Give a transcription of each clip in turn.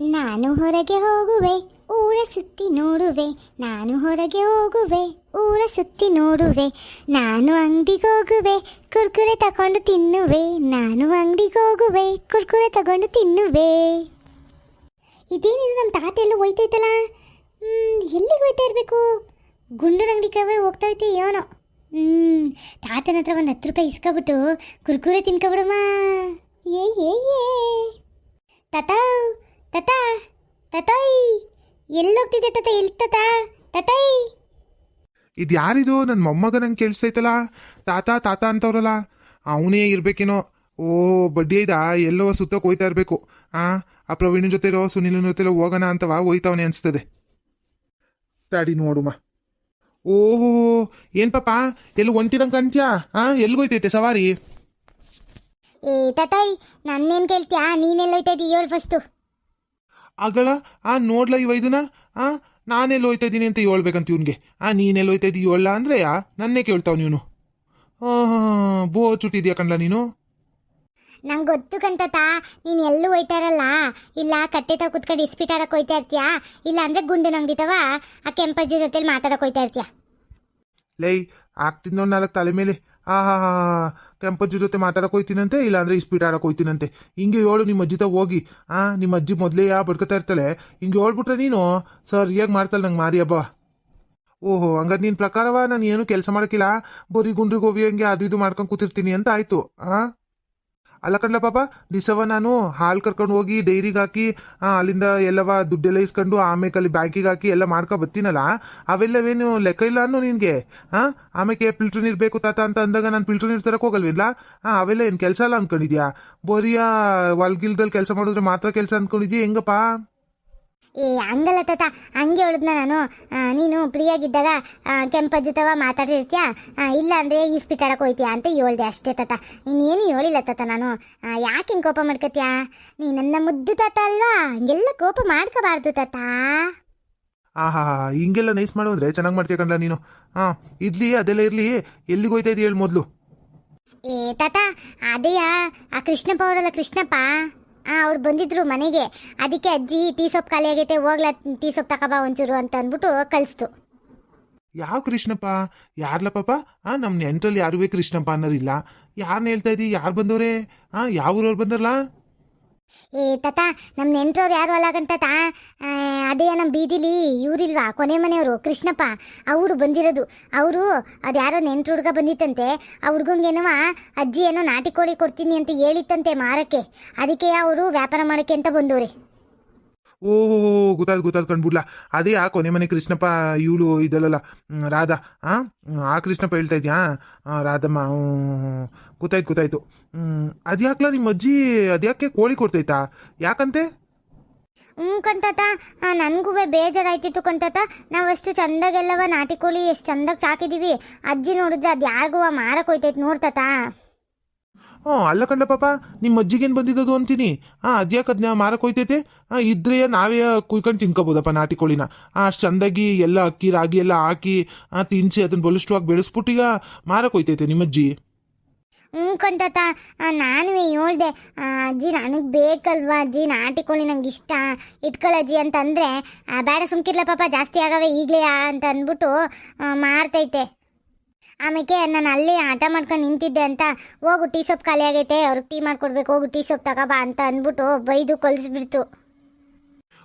ನಾನು ಹೊರಗೆ ಹೋಗುವೆ, ಊರ ಸುತ್ತಿ ನೋಡುವೆ. ನಾನು ಹೊರಗೆ ಹೋಗುವೆ, ಊರ ಸುತ್ತಿ ನೋಡುವೆ. ನಾನು ಅಂಗಡಿಗೆ ಹೋಗುವೆ, ಕುರ್ಕುರೆ ತಗೊಂಡು ತಿನ್ನುವೆ. ನಾನು ಅಂಗಡಿಗೆ ಹೋಗುವೆ, ಕುರ್ಕುರೆ ತಗೊಂಡು ತಿನ್ನುವೆ. ಇದೇನಿದು ನಮ್ಮ ತಾತ ಎಲ್ಲ ಹೋಯ್ತೈತಲ್ಲ? ಹ್ಞೂ ಎಲ್ಲಿಗೆ ಹೋಯ್ತಾ ಇರಬೇಕು? ಗುಂಡನ ಅಂಗಡಿ ಕವೆ ಹೋಗ್ತಾ ಐತೆ ಏನೋ. ಹ್ಞೂ ತಾತನ ಹತ್ರ ಒಂದು ಹತ್ತು ರೂಪಾಯಿ ಇಸ್ಕೊಬಿಟ್ಟು ಕುರ್ಕುರೆ ತಿನ್ಕೊಬಿಡಮ್ಮ ಏ ಏ ಏ. ತಾತ ತಾತ ತಾತಾಯ್ ಎಲ್ಲೋಗ್ತಿದೆ ತತ ಎಲ್ ತತ ತತೈ ಇದು ಯಾರಿದು ನನ್ನ ಮೊಮ್ಮಗ ನಂಗೆ ಕೇಳಿಸ್ತೈತಲ್ಲ ತಾತ ತಾತ ಅಂತವ್ರಲ್ಲ. ಅವನೇ ಇರ್ಬೇಕೇನೋ. ಓ ಬಡ್ಡಿ ಐದಾ? ಎಲ್ಲೋ ಸುತ್ತಕ್ಕೆ ಹೋಯ್ತಾ ಇರಬೇಕು. ಆ ಆ ಪ್ರವೀಣ್ ಇರೋ ಸುನಿಲ್ ಜೊತೆಲೋ ಹೋಗೋಣ ಅಂತವ ಹೋಯ್ತವನೇ ಅನ್ಸ್ತದೆ. ತಾಡಿ ನೋಡುಮ. ಓಹೋ ಏನ್ ಪಾಪ? ಎಲ್ಲಿ ಒಂಟಿರಂಗ್ ಕಂತ್ಯಾ ಆ ಎಲ್ಗೋಯ್ತೈತೆ ಸವಾರಿ? ಏ ತಾತಾಯ್ ನನ್ನೇನ್ ಕೇಳ್ತ್ಯಾ? ನೀನೆಲ್ಲೋಯ್ತಾ ಇದ್ದೀ ಹೇಳು ಫಸ್ಟು ಆಗಳ ಆ ನೋಡ್ಲ ಇವ ವೈದ್ಯನ ಆ? ನಾನೆಲ್ಲಿ ಹೋಯ್ತಾ ಇದ್ದೀನಿ ಅಂತ ಹೇಳ್ಬೇಕಂತ ಇವ್ನಿಗೆ. ಆ ನೀನೆಲ್ಲಿ ಹೋಯ್ತಾ ಇದ್ದೀ ಹೇಳ ಅಂದ್ರೆ ನನ್ನೇ ಕೇಳ್ತಾವ್ ನೀನು ಹಾಂ ಬೋ ಚುಟ್ಟಿದ್ಯಾ ಕಣ್ಲ ನೀನು? ನಂಗೆ ಗೊತ್ತು ಕಂತತ ನೀನು ಎಲ್ಲೂ ಹೋಯ್ತಾರಲ್ಲ? ಇಲ್ಲ ಕಟ್ಟೆ ತಾವ ಕುತ್ಕೊಂಡು ಇಸ್ಪೀಟ್ ಆಡಕ್ಕೆ ಹೋಯ್ತಾ ಇರ್ತೀಯಾ? ಇಲ್ಲ ಅಂದ್ರೆ ಗುಂಡಿನ ಅಂಗಡಿ ತವ ಆ ಕೆಂಪಜ್ಜಿ ಜೊತೆಲಿ ಮಾತಾಡಕ್ಕೆ ಹೋಯ್ತಾ ಇರ್ತೀಯ? ಲೈ ಆಗ್ತಿದ್ ನೋಡ್ ನಾಲ್ಕು ತಲೆ ಮೇಲೆ. ಆ ಕೆಂಪಜ್ಜಿ ಜೊತೆ ಮಾತಾಡಕ್ ಹೋಯ್ತೀನಂತೆ ಇಲ್ಲಾಂದ್ರೆ ಇಸ್ಪೀಟ್ ಆಡಕ್ ಹೋಯ್ತೀನಂತೆ ಹಿಂಗೆ ಹೇಳು ನಿಮ್ಮ ಅಜ್ಜಿ ತ ಹೋಗಿ ಆ ನಿಮ್ಮ ಅಜ್ಜಿ ಮೊದಲೇ ಯಾ ಬಡ್ಕೊತಾ ಇರ್ತಾಳೆ ಹಿಂಗೆ ಹೇಳ್ಬಿಟ್ರೆ ನೀನು ಸರಿಯಾಗಿ ಮಾಡ್ತಾಳೆ ನಂಗೆ ಮಾರಿ ಹಬ್ಬ ಓಹೋ ಹಂಗಾದ್ ನಿನ್ನ ಪ್ರಕಾರವ ನಾನು ಏನು ಕೆಲಸ ಮಾಡೋಕ್ಕಿಲ್ಲ ಬರೀ ಗುಂಡ್ರಿಗೆ ಹೋಗಿ ಹಂಗೆ ಅದು ಇದು ಮಾಡ್ಕೊಂಡು ಕೂತಿರ್ತೀನಿ ಅಂತ ಆಯ್ತು ಆ ಅಲ್ಲ ಕಣ್ಲ ಪಾಪ ದಿಸವ ನಾನು ಹಾಲು ಕರ್ಕೊಂಡು ಹೋಗಿ ಡೈರಿಗೆ ಹಾಕಿ ಅಲ್ಲಿಂದ ಎಲ್ಲವ ದುಡ್ಡೆಲ್ಲ ಇಸ್ಕೊಂಡು ಆಮೇಲೆ ಅಲ್ಲಿ ಬ್ಯಾಂಕಿಗೆ ಹಾಕಿ ಎಲ್ಲ ಮಾಡ್ಕೊ ಬರ್ತೀನಲ್ಲ ಅವೆಲ್ಲವೇನು ಲೆಕ್ಕ ಇಲ್ಲ ಅನ್ನೋ ನಿನಗೆ? ಹಾಂ ಆಮೇಲೆ ಫಿಲ್ಟ್ರ್ ನೀರು ಬೇಕು ತಾತ ಅಂತ ಅಂದಾಗ ನಾನು ಫಿಲ್ಟ್ರ್ ನೀರು ತರಕ್ಕೆ ಹೋಗಲ್ವಿಲ್ಲ ಹಾಂ ಅವೆಲ್ಲ ಏನು ಕೆಲಸ ಅಲ್ಲ ಅಂದ್ಕೊಂಡಿದ್ಯಾ ಬೋರಿಯಾ ವಲ್ಗಿಲ್ದಲ್ಲಿ ಕೆಲಸ ಮಾಡಿದ್ರೆ ಮಾತ್ರ ಕೆಲಸ ಅಂದ್ಕೊಂಡಿದ್ಯಾ ಹೆಂಗಪ್ಪ? ಏ ಹಂಗಲ್ಲ ತಾತ. ಹಂಗೆ ಹೇಳಿದ್ನ ನಾನು. ನೀನು ಫ್ರೀಯಾಗಿದ್ದಾಗ ಕೆಂಪಜ್ಜಿ ತವ ಮಾತಾಡಿರ್ತೀಯ ಇಲ್ಲ ಅಂದರೆ ಈ ಆಡಕ್ಕೆ ಹೋಯ್ತೀಯಾ ಅಂತ ಹೇಳ್ದೆ ಅಷ್ಟೇ ತಾತ. ಇನ್ನೇನು ಹೇಳಿಲ್ಲ ತಾತ ನಾನು. ಯಾಕೆ ಹಿಂಗೆ ಕೋಪ ಮಾಡ್ಕೊತೀಯಾ? ನೀ ನನ್ನ ಮುದ್ದು ತಾತ ಅಲ್ವಾ? ಹಂಗೆಲ್ಲ ಕೋಪ ಮಾಡ್ಕೋಬಾರ್ದು ತಾತ. ಆಹಾ ಹಿಂಗೆಲ್ಲ ನೈಸ್ ಮಾಡೋದ್ರೆ ಚೆನ್ನಾಗಿ ಮಾಡ್ತೀಯ ಕಣ್ಲ ನೀನು. ಹಾಂ ಇಡ್ಲಿ ಅದೆಲ್ಲ ಇರಲಿ ಎಲ್ಲಿಗೆ ಹೋಯ್ತಾ ಇದೀಯ ಹೇಳಿ ಮೊದಲು? ಏ ತಾತ ಅದೇಯಾ? ಆ ಕೃಷ್ಣಪ್ಪ ಅವರಲ್ಲ ಕೃಷ್ಣಪ್ಪ. ಅವ್ರು ಬಂದಿದ್ರು ಮನೆಗೆ. ಅದಕ್ಕೆ ಅಜ್ಜಿ, ಟೀ ಸೊಪ್ಪು ಖಾಲಿ ಆಗೈತೆ, ಹೋಗ್ಲಾ, ಟೀ ಸೊಪ್ಪು ತಗೋಬಾ ಒಂಚೂರು ಅಂತ ಅಂದ್ಬಿಟ್ಟು ಕಲಿಸ್ತು ಯಾವ ಕೃಷ್ಣಪ್ಪ? ಯಾರ್ಲ ಪಾಪ? ನಮ್ಮ ನೆಂಟ್ರಲ್ಲಿ ಯಾರೂ ಕೃಷ್ಣಪ್ಪ ಅನ್ನೋರಿಲ್ಲ. ಯಾರನ್ನ ಹೇಳ್ತಾ ಇದ್ದೀ ಯಾರು ಬಂದವ್ರೆ? ಆ, ಯಾವ ಊರವ್ರು ಬಂದರಲ್ಲ ಏ, ತಾತ ನಮ್ಮ ನೆಂಟ್ರವ್ರು ಯಾರು ಅಲ್ಲಾಗಂತ ಅದೇ ನಮ್ಮ ಬೀದಿಲಿ ಇವರಿಲ್ವಾ, ಕೊನೆ ಮನೆಯವರು, ಕೃಷ್ಣಪ್ಪ. ಅವರು ಬಂದಿರೋದು. ಅವರು ಅದು ಯಾರೋ ನೆಂಟ್ರು ಹುಡುಗ ಬಂದಿತ್ತಂತೆ. ಆ ಹುಡುಗಂಗೇನೋ ಅಜ್ಜಿ ಏನೋ ನಾಟಿ ಕೋಳಿ ಕೊಡ್ತೀನಿ ಅಂತ ಹೇಳಿತ್ತಂತೆ ಮಾರಕ್ಕೆ. ಅದಕ್ಕೆ ಅವರು ವ್ಯಾಪಾರ ಮಾಡೋಕ್ಕೆ ಅಂತ ಬಂದವ್ರೆ. ಓ ಗೊತ್ತಾದ್ ಗೊತ್ತಾದ್ ಕಂಡ್ಬಿಡ್ಲ ಅದೇ ಆ ಕೊನೆ ಮನೆ ಕೃಷ್ಣಪ್ಪ, ಇವಳು ಇದಲ್ಲಲ್ಲ ರಾಧಾ. ಆ ಆ ಕೃಷ್ಣಪ್ಪ ಹೇಳ್ತಾ ಇದ್ಯಾ? ರಾಧಮ್ಮ ಗೊತ್ತಾಯ್ತು ಗೊತ್ತಾಯ್ತು. ಅದ್ಯಾಕ್ಲ ನಿಮ್ಮ ಅಜ್ಜಿ ಅದ್ಯಾಕೆ ಕೋಳಿ ಕೊಡ್ತೈತಾ? ಯಾಕಂತೆ? ಹ್ಞೂ ಕಣ್ತಾತ. ನನಗೂ ಬೇಜಾರಾಯ್ತಿತ್ತು ಕಣ್ತಾತ. ನಾವಷ್ಟು ಚಂದಾಗೆಲ್ಲವ ನಾಟಿ ಕೋಳಿ, ಎಷ್ಟು ಚಂದಾಗಿ ಸಾಕಿದೀವಿ. ಅಜ್ಜಿ ನೋಡಿದ್ರೆ ಅದು ಯಾರಿಗೂ ಮಾರಕ್ಕೆ ಹೋಯ್ತೈತೆ ನೋಡ್ತಾತ. ಹ್ಞೂ, ಅಲ್ಲ ಕಂಡ ಪಾಪ ನಿಮ್ಮ ಅಜ್ಜಿಗೇನು ಬಂದಿದ್ದದು ಅಂತೀನಿ. ಹಾಂ ಅದ್ಯಾಕೆ ಅದನ್ನ ಮಾರಕ್ಕೆ ಹೋಯ್ತೈತೆ? ಹಾಂ ಇದ್ರೆ ನಾವೇ ಕುಯ್ಕೊಂಡು ತಿನ್ಕೋಬೋದಪ್ಪ ನಾಟಿ ಕೋಳಿನ. ಅಷ್ಟು ಚಂದಾಗಿ ಎಲ್ಲ ಅಕ್ಕಿ, ರಾಗಿ ಎಲ್ಲ ಹಾಕಿ ತಿನ್ಸಿ ಅದನ್ನ ಬಲಿಷ್ಠವಾಗಿ ಬೆಳೆಸ್ಬಿಟ್ಟು ಈಗ ಮಾರಕ್ಕೆ ಹೋಯ್ತೈತೆ ನಿಮ್ಮ ಅಜ್ಜಿ. ಹ್ಞೂ ಕಂತಾತ ನಾನು ಹೇಳ್ದೆ ಅಜ್ಜಿ ನನಗೆ ಬೇಕಲ್ವಾ? ಅಜ್ಜಿ ನಾಟಿ ಕೋಳಿ ನಂಗೆ ಇಷ್ಟ. ಇಟ್ಕೊಳ್ಳಜ್ಜಿ ಅಂತಂದರೆ ಬೇಡ ಸುಮ್ಕಿರ್ಲ ಪಾಪ ಜಾಸ್ತಿ ಆಗವೆ ಈಗಲೇ ಅಂತ ಅಂದ್ಬಿಟ್ಟು ಮಾರ್ತೈತೆ. ಆಮೇಲೆ ನಾನು ಅಲ್ಲಿ ಆಟ ಮಾಡ್ಕೊಂಡು ನಿಂತಿದ್ದೆ ಅಂತ, ಹೋಗು ಟೀ ಸೊಪ್ಪು ಖಾಲಿ ಆಗೈತೆ, ಅವ್ರಿಗೆ ಟೀ ಮಾಡ್ಕೊಡ್ಬೇಕು, ಹೋಗು ಟೀ ಸೊಪ್ಪು ತಗೋಬಾ ಅಂತ ಅಂದ್ಬಿಟ್ಟು ಬೈದು ಕೊಲ್ಸ್ಬಿಡ್ತು.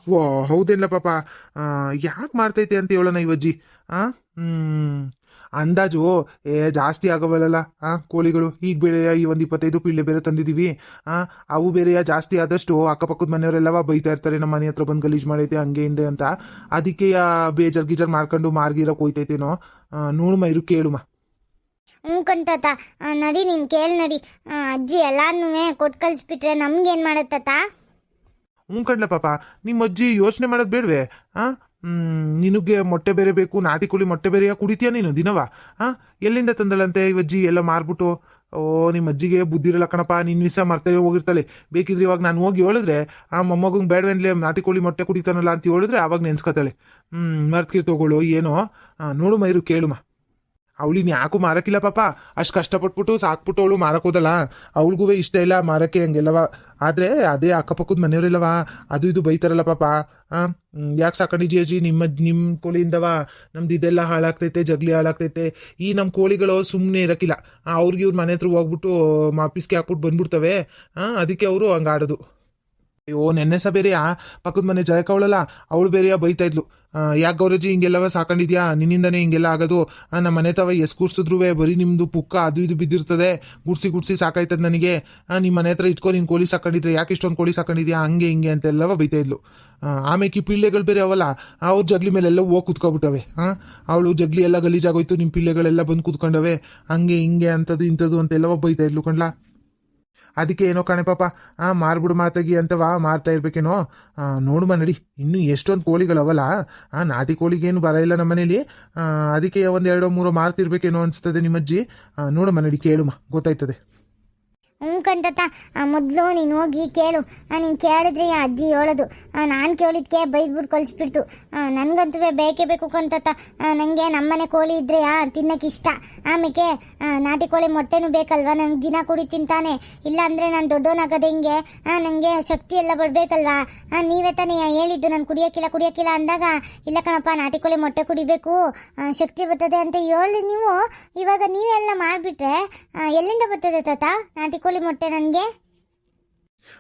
ಓ, ಹೌದಿಲ್ಲ ಪಾಪ. ಯಾಕೆ ಮಾಡ್ತೈತೆ ಅಂತ ಹೇಳೋಣ ಇವಜ್ಜಿ? ಹ್ಮ್. ಅಂದಾಜು, ಏ, ಜಾಸ್ತಿ ಆಗೋವಲ್ಲ ಆ, ಕೋಳಿಗಳು. ಈಗ ಬೇರೆ ಈ ಒಂದು ಇಪ್ಪತ್ತೈದು ಪಿಳ್ಳೆ ಬೇರೆ ತಂದಿದ್ದೀವಿ ಆ, ಅವು ಬೇರೆಯ ಜಾಸ್ತಿ ಆದಷ್ಟು ಅಕ್ಕಪಕ್ಕದ ಮನೆಯವರೆಲ್ಲವ ಬೈತಾ ಇರ್ತಾರೆ, ನಮ್ಮ ಮನೆ ಹತ್ರ ಬಂದು ಗಲೀಜು ಮಾಡೈತೆ, ಹಂಗೆ ಹಿಂದೆ ಅಂತ. ಅದಕ್ಕೆ ಬೇಜಾರು ಗೀಜಾರು ಮಾಡ್ಕೊಂಡು ಮಾರ್ಗಿರಕ್ಕೆ ಹೋಯ್ತೈತೇನೋ ನೋಡುಮ ಇರು ಕೇಳುಮ ಹ್ಞೂ ಕಂತಾತ ಆ, ನಡಿ ನೀನು ಕೇಳಿ ನಡಿ. ಅಜ್ಜಿ ಎಲ್ಲಾನು ಕೊಟ್ಟು ಕಳಿಸ್ಬಿಟ್ರೆ ನಮ್ಗೇನು ಮಾಡುತ್ತಾತಾ ಹ್ಞೂ ಕಣ್ಲ ಪಾಪ ನಿಮ್ಮ ಅಜ್ಜಿ ಯೋಚನೆ ಮಾಡೋದು ಬೇಡವೆ. ಹಾಂ ನಿನಗೆ ಮೊಟ್ಟೆ ಬೇರೆ ಬೇಕು ನಾಟಿ ಕೋಳಿ ಮೊಟ್ಟೆ ಬೇರೆಯ ಕುಡಿತೀಯ ನೀನು ದಿನವ? ಹಾಂ ಎಲ್ಲಿಂದ ತಂದಳಂತೆ ಇವಜ್ಜಿ ಎಲ್ಲ ಮಾರ್ಬಿಟ್ಟು? ಓ ನಿಮ್ಮ ಅಜ್ಜಿಗೆ ಬುದ್ಧಿ ಇರಲ್ಲ ಕಣಪ್ಪ ನಿನ್ನ ವಿಷಯ ಮರ್ತೇ ಹೋಗಿರ್ತಾಳೆ. ಬೇಕಿದ್ರೆ ಇವಾಗ ನಾನು ಹೋಗಿ ಹೇಳಿದ್ರೆ ಆ ಮೊಮ್ಮಗಂಗೆ ಬೇಡವೆನ್ಲೆ ನಾಟಿ ಕೋಳಿ ಮೊಟ್ಟೆ ಕುಡಿತಾನಲ್ಲ ಅಂತ ಹೇಳಿದ್ರೆ ಆವಾಗ ನೆನ್ಸ್ಕೊತಾಳೆ. ಹ್ಞೂ ಮರ್ತ್ಕಿರ್ ತಗೊಳ್ಳೋ ಏನೋ. ನೋಡು ಮೈರು ಇರು ಕೇಳುಮ. ಅವಳಿನ ಯಾಕೂ ಮಾರಕ್ಕಿಲ್ಲ ಪಾಪ? ಅಷ್ಟು ಕಷ್ಟಪಟ್ಬಿಟ್ಟು ಸಾಕ್ಬಿಟ್ಟು ಅವಳು ಮಾರಕ್ಕೋದಲ್ಲ ಅವಳಿಗೂ ಇಷ್ಟ ಇಲ್ಲ ಮಾರಕ್ಕೆ ಹಂಗೆಲ್ಲವ. ಆದರೆ ಅದೇ ಅಕ್ಕಪಕ್ಕದ ಮನೆಯವರಿಲ್ಲವ? ಅದು ಇದು ಬೈತಾರಲ್ಲ ಪಾಪ. ಯಾಕೆ ಸಾಕೊಂಡಿದ್ಯ ಅಜ್ಜಿ? ನಿಮ್ಮ ನಿಮ್ಮ ಕೋಳಿಯಿಂದವ? ನಮ್ದು ಇದೆಲ್ಲ ಹಾಳಾಗ್ತೈತೆ, ಜಗ್ಲಿ ಹಾಳಾಗ್ತೈತೆ. ಈ ನಮ್ಮ ಕೋಳಿಗಳು ಸುಮ್ಮನೆ ಇರೋಕ್ಕಿಲ್ಲ ಅವ್ರಿಗೆ ಇವ್ರ ಮನೆ ಹತ್ರ ಹೋಗ್ಬಿಟ್ಟು ಮಾಪಿಸ್ಗೆ ಹಾಕ್ಬಿಟ್ಟು ಬಂದ್ಬಿಡ್ತವೆ. ಹಾಂ ಅದಕ್ಕೆ ಅವರು ಹಂಗೆ ಆಡೋದು ಅಯ್ಯೋ, ನೆನ್ನೆ ಸಹ ಬೇರೆಯಾ ಪಕ್ಕದ ಮನೆ ಜಯಕ ಅವಳಲ್ಲ? ಅವಳು ಬೇರೆಯಾ ಬೈತಾ ಇದ್ಲು. ಯಾಕೆ ಗೌರಜಿ ಹಿಂಗೆಲ್ಲವ ಸಾಕೊಂಡಿದ್ಯಾ? ನಿನ್ನಿಂದನೇ ಹಿಂಗೆಲ್ಲ ಆಗೋದು. ನಮ್ಮ ಮನೆ ತವ ಎಸ್ ಕೂರ್ಸಿದ್ರು ಬರೀ ನಿಮ್ಮದು ಪುಕ್ಕ ಅದು ಇದು ಬಿದ್ದಿರ್ತದೆ. ಗುಡ್ಸಿ ಗುಡ್ಸಿ ಸಾಕಾಯ್ತದೆ ನನಗೆ. ನಿಮ್ಮ ಮನೆ ಹತ್ರ ಇಟ್ಕೊ, ನೀನು ಕೋಳಿ ಸಾಕೊಂಡಿದ್ರೆ ಯಾಕೆ ಇಷ್ಟೊಂದು ಕೋಳಿ ಸಾಕೊಂಡಿದ್ಯಾ? ಹಂಗೆ ಹಿಂಗೆ ಅಂತೆಲ್ಲವ ಬೈತಾ ಇದ್ಲು. ಆಮೇಲೆ ಪಿಳ್ಳೆಗಳು ಬೇರೆ ಅವಲ್ಲ ಅವ್ರ ಜಗ್ಲಿ ಮೇಲೆಲ್ಲ ಹೋಗಿ ಕುತ್ಕೊಬಿಟ್ಟವೆ. ಹಾಂ ಅವಳು ಜಗ್ಲಿ ಎಲ್ಲ ಗಲೀಜಾಗೋಯ್ತು ನಿಮ್ಮ ಪಿಳ್ಳೆಗಳೆಲ್ಲ ಬಂದು ಕುತ್ಕೊಂಡವೆ. ಹಂಗೆ ಹಿಂಗೆ ಅಂಥದ್ದು ಇಂಥದ್ದು ಅಂತೆಲ್ಲವ ಬೈತಾ ಇದ್ಲು ಕಣ್ಲಾ ಅದಕ್ಕೆ ಏನೋ ಕಾಣೆ ಪಾಪ. ಆ ಮಾರ್ಬಿಡು ಮಾತಾಗಿ ಅಂತವಾ ಮಾರ್ತಾ ಇರ್ಬೇಕೇನೋ. ನೋಡು. ಮನಡಿ ಇನ್ನೂ ಎಷ್ಟೊಂದು ಕೋಳಿಗಳವಲ್ಲ. ಆ, ನಾಟಿ ಕೋಳಿಗೇನು ಬರ ಇಲ್ಲ ನಮ್ಮ ಮನೇಲಿ ಅದಕ್ಕೆ ಒಂದು ಎರಡೋ ಮೂರೋ ಮಾರ್ತಿರ್ಬೇಕೇನೋ ಅನಿಸ್ತದೆ ನಿಮ್ಮಜ್ಜಿ. ನೋಡಮ್ಮ ನೋಡು, ಕೇಳುಮ. ಗೊತ್ತಾಯ್ತದೆ. ಹ್ಞೂ ಕಂಡತ್ತ ಮೊದಲು ನೀನು ಹೋಗಿ ಕೇಳು. ನೀನು ಕೇಳಿದ್ರೆ ಅಜ್ಜಿ ಹೇಳೋದು. ನಾನು ಕೇಳಿದ್ಕೆ ಬೈದ್ಬಿಟ್ಟು ಕಳಿಸ್ಬಿಡ್ತು. ನನಗಂತೂ ಬೇಕೇ ಬೇಕು ಕಂತತ ನನಗೆ ನಮ್ಮನೆ ಕೋಳಿ ಇದ್ರೆ, ಆ ತಿನ್ನಕ್ಕೆ ಇಷ್ಟ. ಆಮೇಲೆ ನಾಟಿ ಕೋಳಿ ಮೊಟ್ಟೆನೂ ಬೇಕಲ್ವಾ? ನನಗೆ ದಿನ ಕುಡಿ ತಿಂತಾನೆ. ಇಲ್ಲ ಅಂದರೆ ನಾನು ದೊಡ್ಡವನಾಗದೆ ಹಿಂಗೆ ನನಗೆ ಶಕ್ತಿ ಎಲ್ಲ ಬರಬೇಕಲ್ವಾ? ನೀವೇ ತಾನೇ ಹೇಳಿದ್ದು ನಾನು ಕುಡಿಯೋಕ್ಕಿಲ್ಲ ಕುಡಿಯೋಕ್ಕಿಲ್ಲ ಅಂದಾಗ, ಇಲ್ಲ ಕಣಪ್ಪ, ನಾಟಿ ಕೋಳಿ ಮೊಟ್ಟೆ ಕುಡಿಬೇಕು ಶಕ್ತಿ ಬರ್ತದೆ ಅಂತ ಹೇಳಿ ನೀವು, ಇವಾಗ ನೀವೆಲ್ಲ ಮಾಡಿಬಿಟ್ರೆ ಎಲ್ಲಿಂದ ಬರ್ತದೆ ತಾತ ನಾಟಿ ಕೋಳಿ? ಮೊಟ್ಟೆ ನನಗೆ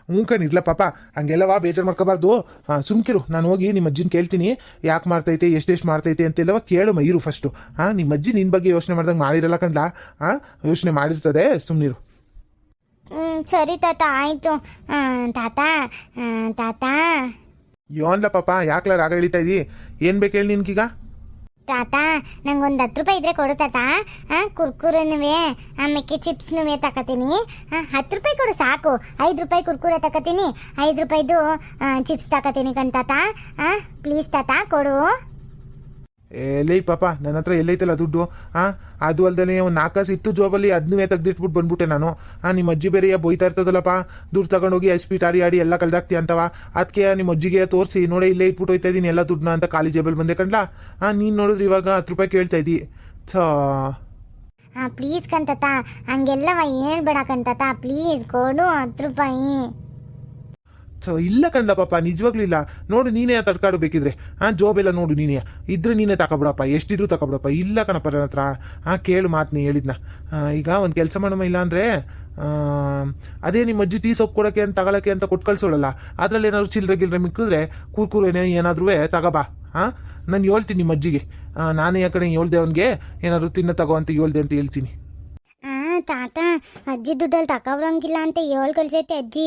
ಹ್ಞೂ ಕಣಿರ್ಲ ಪಾಪ ಹಂಗೆಲ್ಲವಾ ಬೇಜಾರು ಮಾಡ್ಕೋಬಾರ್ದು. ಸುಮ್ಕಿರು ನಾನು ಹೋಗಿ ನಿಮ್ಮ ಅಜ್ಜಿನ ಕೇಳ್ತೀನಿ. ಯಾಕೆ ಮಾಡ್ತೈತೆ ಎಷ್ಟೆಷ್ಟು ಮಾಡ್ತೈತೆ ಅಂತೆಲ್ಲವ ಕೇಳು ಮೈರು ಫಸ್ಟು ಹಾಂ ನಿಮ್ಮ ಅಜ್ಜಿ ನಿನ್ನ ಬಗ್ಗೆ ಯೋಚನೆ ಮಾಡ್ದಂಗೆ ಮಾಡಿರಲ್ಲ ಕಣ್ಲಾ? ಹಾಂ ಯೋಚನೆ ಮಾಡಿರ್ತದೆ ಸುಮ್ನಿರು. ಹ್ಞೂ ಸರಿ ತಾತ ಆಯಿತು. ತಾತ ತಾತ. ಯೋನ್ಲ ಪಾಪ ಯಾಕ್ಲ ರಾಗ ಹೇಳ್ತಾ ಇದೀ? ಏನು ಬೇಕು ಹೇಳಿ ನಿನ್ಗೀಗ? ತಾತ, ನಂಗೊಂದು ಹತ್ತು ರೂಪಾಯಿ ಇದ್ರೆ ಕೊಡು ತಾತ. ಹಾಂ ಕುರ್ಕುರೆನುವೆ ಆಮೇಲೆ ಚಿಪ್ಸ್ನುವೆ ತಗೋತೀನಿ ಹಾಂ ಹತ್ತು ರೂಪಾಯಿ ಕೊಡು ಸಾಕು. ಐದು ರೂಪಾಯಿ ಕುರ್ಕುರೆ ತಗೋತೀನಿ ಐದು ರೂಪಾಯಿದು ಚಿಪ್ಸ್ ತಗೋತೀನಿ ಕಣ್ ತಾತ. ಹಾಂ ಪ್ಲೀಸ್ ತಾತ, ಕೊಡು. ಎಲ್ಲಿ ಪಾಪ ನನ್ನ ಹತ್ರ ಎಲ್ಲೈತಲ್ಲ ದುಡ್ಡು? ಆ ಅದು ಅಲ್ದೇ ಒಂದು ನಾಲ್ಕಾಸು ಇತ್ತು ಜೋಬಲ್ಲಿ ಅದನ್ನೇ ತೆಗೆದಿಟ್ಬಿಟ್ಟು ಬಂದ್ಬಿಟ್ಟೆ ನಾನು. ನಿಮ್ಮ ಅಜ್ಜಿ ಬೇರೆ ಬೋಯ್ತಾ ಇರ್ತದಲ್ಲಪ್ಪ. ದುಡ್ಡು ತಗೊಂಡೋಗಿ ಎಸ್ ಪಿ ಆಡಿ ಆಡಿ ಎಲ್ಲ ಕಳ್ದಾಕ್ತಿ ಅಂತವ. ಅದಕ್ಕೆ ನಿಮ್ಮ ಅಜ್ಜಿಗೆ ತೋರಿಸಿ, ನೋಡಿ, ಇಲ್ಲೇ ಇಟ್ಬಿಟ್ಟು ಹೋಯ್ತಾ ಇದ್ದೀನಿ ಎಲ್ಲ ದುಡ್ಡನ್ನ ಅಂತ ಖಾಲಿ ಜೇಬಲ್ ಬಂದೆ ಕಣ್ಲಾ ಹಾಂ ನೀನು ನೋಡಿದ್ರೆ ಇವಾಗ ಹತ್ತು ರೂಪಾಯಿ ಕೇಳ್ತಾ ಇದ್ದಿ. ಥಾ ಹಾಂ ಪ್ಲೀಸ್ ಕಂತತ ಹಂಗೆಲ್ಲವ ಹೇಳ್ಬೇಡ ಕಂತತ ಪ್ಲೀಸ್ ಕೊಡು ಹತ್ತು ರೂಪಾಯಿ. ಸೊ ಇಲ್ಲ ಕಂಡ ಪಾಪ, ನಿಜವಾಗ್ಲೂ ಇಲ್ಲ. ನೋಡು, ನೀನೇ ತಡ್ಕಾಡು ಬೇಕಿದ್ರೆ. ಆ ಎಲ್ಲ ನೋಡು ನೀನೇ. ಇದ್ರೆ ನೀನೇ ತಗೊಬಿಡಪ್ಪ ಎಷ್ಟಿದ್ರು ತಗೊಬಿಡಪ್ಪ ಇಲ್ಲ ಕಣಪ್ಪ ನನ್ನ ಹತ್ರ. ಆ, ಕೇಳು ಮಾತು ನೀ ಹೇಳಿದ್ನ ಈಗ ಒಂದು ಕೆಲಸ ಮಾಡಮ್ಮ ಇಲ್ಲ ಅಂದ್ರೆ ಅದೇ ನಿಮ್ಮ ಅಜ್ಜಿ ಟೀ ಸೊಪ್ಪು ಕೊಡೋಕೆ ಅಂತ, ತಗೊಳಕ್ಕೆ ಅಂತ ಕೊಟ್ಟು ಕಳ್ಸೋಳಲ್ಲ. ಅದ್ರಲ್ಲಿ ಏನಾದ್ರು ಚಿಲ್ಲರೆ ಗಿಲ್ರೆ ಮಿಕ್ಕಿದ್ರೆ ಕೂರ್ಕೂರೇನೆ ಏನಾದ್ರೂ ತಗೋಬಾ ಹಾ ನಾನು ಹೇಳ್ತೀನಿ ನಿಮ್ಮ ಅಜ್ಜಿಗೆ. ನಾನೇ ಯಾಕಡೆ ಹೇಳ್ದೆ ಅವನಿಗೆ. ಏನಾದ್ರು ತಿನ್ನ ತಗೋ ಅಂತ ಹೇಳ್ದೆ ಅಂತ ಹೇಳ್ತೀನಿ. ತಾತ, ಅಜ್ಜಿ ದುಡ್ಡಲ್ಲಿ ತಗೊಬರಂಗಿಲ್ಲ ಅಂತ ಏಳು ಕಳ್ಸೈತೆ ಅಜ್ಜಿ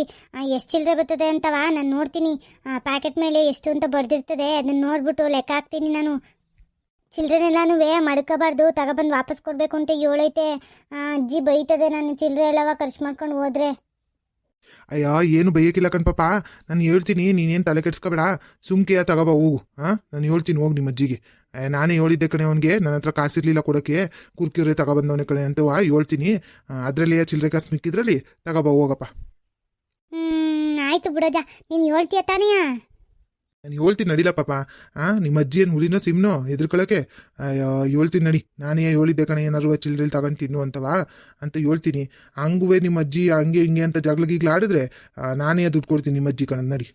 ಎಷ್ಟು ಚಿಲ್ಲರೆ ಬರ್ತದೆ ಅಂತವಾ ನಾನು ನೋಡ್ತೀನಿ. ಪ್ಯಾಕೆಟ್ ಮೇಲೆ ಎಷ್ಟು ಅಂತ ಬರ್ದಿರ್ತದೆ ಅದನ್ನ ನೋಡ್ಬಿಟ್ಟು ಲೆಕ್ಕ ಹಾಕ್ತೀನಿ ನಾನು. ಚಿಲ್ಲರೆನೆಲ್ಲಾನು ಮಡ್ಕೋಬಾರ್ದು, ತಗೊಬಂದು ವಾಪಸ್ ಕೊಡಬೇಕು ಅಂತ ಹೇಳೈತೆ. ಅಜ್ಜಿ ಬೈತದೆ, ನಾನು ಚಿಲ್ಲರೆ ಎಲ್ಲವ ಖರ್ಚು ಮಾಡ್ಕೊಂಡು ಹೋದ್ರೆ. ಅಯ್ಯೋ, ಏನು ಬೈಯಕ್ಕಿಲ್ಲ ಕಣ್ಪಾಪ ನಾನು ಹೇಳ್ತೀನಿ, ನೀನೇನು ತಲೆ ಕೆಡ್ಸ್ಕೊಬೇಡ. ಸುಮ್ಕೆಯ ತಗೋಬಾ ಹೋಗು ಹಾಂ ನಾನು ಹೇಳ್ತೀನಿ, ಹೋಗಿ ನಿಮ್ಮ ಅಜ್ಜಿಗೆ. ನಾನೇ ಹೇಳಿದ್ದೆ ಕಣೆ ಅವನಿಗೆ ನನ್ನ ಹತ್ರ ಕಾಸಿರ್ಲಿಲ್ಲ ಕೊಡೋಕ್ಕೆ. ಕುರ್ಕಿರೆ ತಗೊಬಂದವನೇ ಕಣೆ ಅಂತ ಹೇಳ್ತೀನಿ. ಅದರಲ್ಲಿ ಚಿಲ್ಲರೆ ಕಾಸು ಮಿಕ್ಕಿದ್ರಲ್ಲಿ ತಗೋಬಾ, ಹೋಗಪ್ಪ. ಆಯಿತು ಬಿಡೋಜ ನೀನು ಹೇಳ್ತೀಯ ತಾನೆಯಾ? ನಾನು ಹೇಳ್ತೀನಿ ನಡಿಲ್ಲ ಪಾಪ. ಆ ನಿಮ್ಮ ಅಜ್ಜಿ ಏನು ಹುಲಿನೋ ಸಿಮ್ನೋ ಎದ್ರುಕೊಳ್ಳೋಕೆ ಅಯ್ಯೋ ಹೇಳ್ತೀನಿ ನಡಿ. ನಾನೇ ಹೇಳಿದ್ದೆ ಕಣೆ ಏನಾರು ಚಿಲ್ರಿ ತಗೊಂಡು ತಿನ್ನು ಅಂತವಾ? ಅಂತ ಹೇಳ್ತೀನಿ. ಹಂಗುವೆ ನಿಮ್ಮ ಅಜ್ಜಿ ಹಂಗೆ ಹಿಂಗೆ ಅಂತ ಜಗಳ ಆಡಿದ್ರೆ ನಾನೇ ದುಡ್ಡು ಕೊಡ್ತೀನಿ ನಿಮ್ಮ ಅಜ್ಜಿ ಕಣ ನಡಿ.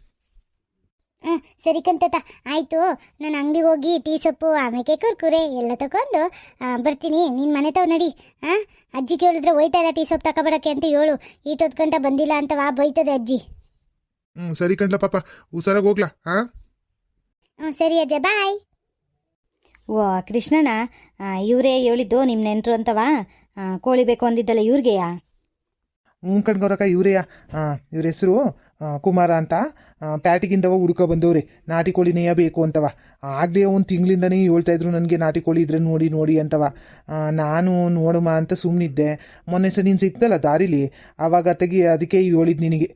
ಹಾಂ ಸರಿ ಕಂತತ. ಆಯಿತು. ನಾನು ಅಂಗಡಿಗೆ ಹೋಗಿ ಟೀ ಸೊಪ್ಪು ಆಮೇಲೆ ಕುರ್ಕುರೆ ಎಲ್ಲ ತಗೊಂಡು ಬರ್ತೀನಿ. ನಿನ್ನ ಮನೆ ತಾವ್ ನಡಿ. ಹಾಂ ಅಜ್ಜಿ ಕೇಳಿದ್ರೆ ಹೋಯ್ತಾ ಟೀ ಸೊಪ್ಪು ತಗೊಬಡಕ್ಕೆ ಅಂತ ಹೇಳು. ಈಟೊತ್ತು ಗಂಟೆ ಬಂದಿಲ್ಲ ಅಂತ ವಾ ಬೈತದೆ ಅಜ್ಜಿ. ಹ್ಞೂ ಸರಿ ಕಣ್ಲ ಪಾಪ. ಹುಷಾರಾಗಿ ಹೋಗ್ಲಾ ಹಾಂ ಹ್ಞೂ ಸರಿ ಅಜ್ಜ ಬಾಯ್. ಓ ಕೃಷ್ಣಣ್ಣ ಇವರೇ ಹೇಳಿದ್ದು ನಿಮ್ಮ ನೆಂಟರು ಅಂತವಾ? ಕೋಳಿ ಬೇಕು ಅಂದಿದ್ದಲ್ಲ ಇವ್ರಿಗೆಯಾ ಹ್ಞೂ ಕಣ್ಗೌರಕ್ಕ ಇವರೇ ಇವ್ರ ಹೆಸರು ಕುಮಾರ ಅಂತ. ಪ್ಯಾಟಿಗಿಂದವ ಹುಡ್ಕೊ ಬಂದವ್ರಿ. ನಾಟಿ ಕೋಳಿ ನೇಯ ಬೇಕು ಅಂತವ. ಆಗಲೇ ಒಂದು ತಿಂಗಳಿಂದನೇ ಹೇಳ್ತಾ ಇದ್ರು ನನಗೆ ನಾಟಿ ಕೋಳಿ ಇದ್ರೆ ನೋಡಿ ನೋಡಿ ಅಂತವ. ನಾನು ನೋಡುಮ ಅಂತ ಸುಮ್ಮನಿದ್ದೆ ಮೊನ್ನೆ ಸಹ ನೀನು ಸಿಕ್ತಲ್ಲ ದಾರಿಲಿ? ಆವಾಗ ತೆಗಿ ಅದಕ್ಕೆ ಹೇಳಿದ್ ನಿನಗೆ.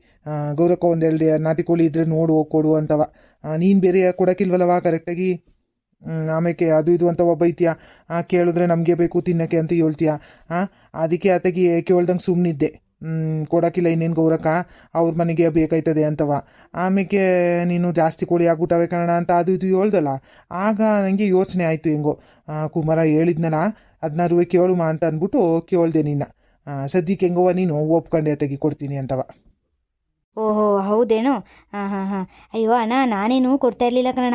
ಗೌರಕ್ಕ ಎರಡು ನಾಟಿ ಕೋಳಿ ಇದ್ರೆ ನೋಡು, ಕೊಡು ಅಂತವ. ನೀನು ಬೇರೆ ಕೊಡೋಕ್ಕಿಲ್ವಲ್ಲವ ಕರೆಕ್ಟಾಗಿ ಆಮೇಲೆ ಅದು ಇದು ಅಂತ ಒಬ್ಬ ಐತಿಯ ಕೇಳಿದ್ರೆ ನಮಗೆ ಬೇಕು, ತಿನ್ನೋಕ್ಕೆ ಅಂತ ಹೇಳ್ತೀಯ? ಹಾಂ ಅದಕ್ಕೆ ಆತಗಿ ಕೇಳ್ದಂಗೆ ಸುಮ್ಮನಿದ್ದೆ ಕೊಡೋಕ್ಕಿಲ್ಲ ಇನ್ನೇನು ಗೌರಕ್ಕ, ಅವ್ರ ಮನೆಗೆ ಬೇಕಾಯ್ತದೆ ಅಂತವ. ಆಮೇಲೆ ನೀನು ಜಾಸ್ತಿ ಕೋಳಿ ಆಗ್ಬಿಟ್ಟವೆ ಕಣ ಅಂತ ಅದು ಇದು ಹೇಳ್ದಲ್ಲ? ಆಗ ನನಗೆ ಯೋಚನೆ ಆಯಿತು ಹೆಂಗೋ. ಕುಮಾರ ಹೇಳಿದ್ನಲ್ಲ ಹದಿನಾರು ಕೇಳುಮ ಅಂತ ಅಂದ್ಬಿಟ್ಟು ಕೇಳ್ದೆ ನಿನ್ನ. ಸದ್ಯಕ್ಕೆ ಹೆಂಗವ್ವ ನೀನು? ಒಪ್ಕೊಂಡೆ ತೆಗಿ ಕೊಡ್ತೀನಿ ಅಂತವ. ಓಹೋ, ಹೌದೇನು? ಹಾಂ ಹಾಂ ಹಾಂ. ಅಯ್ಯೋ, ಅಣ್ಣ ನಾನೇನು ಕೊಡ್ತಾ ಇರಲಿಲ್ಲ ಕಣಣ್ಣ.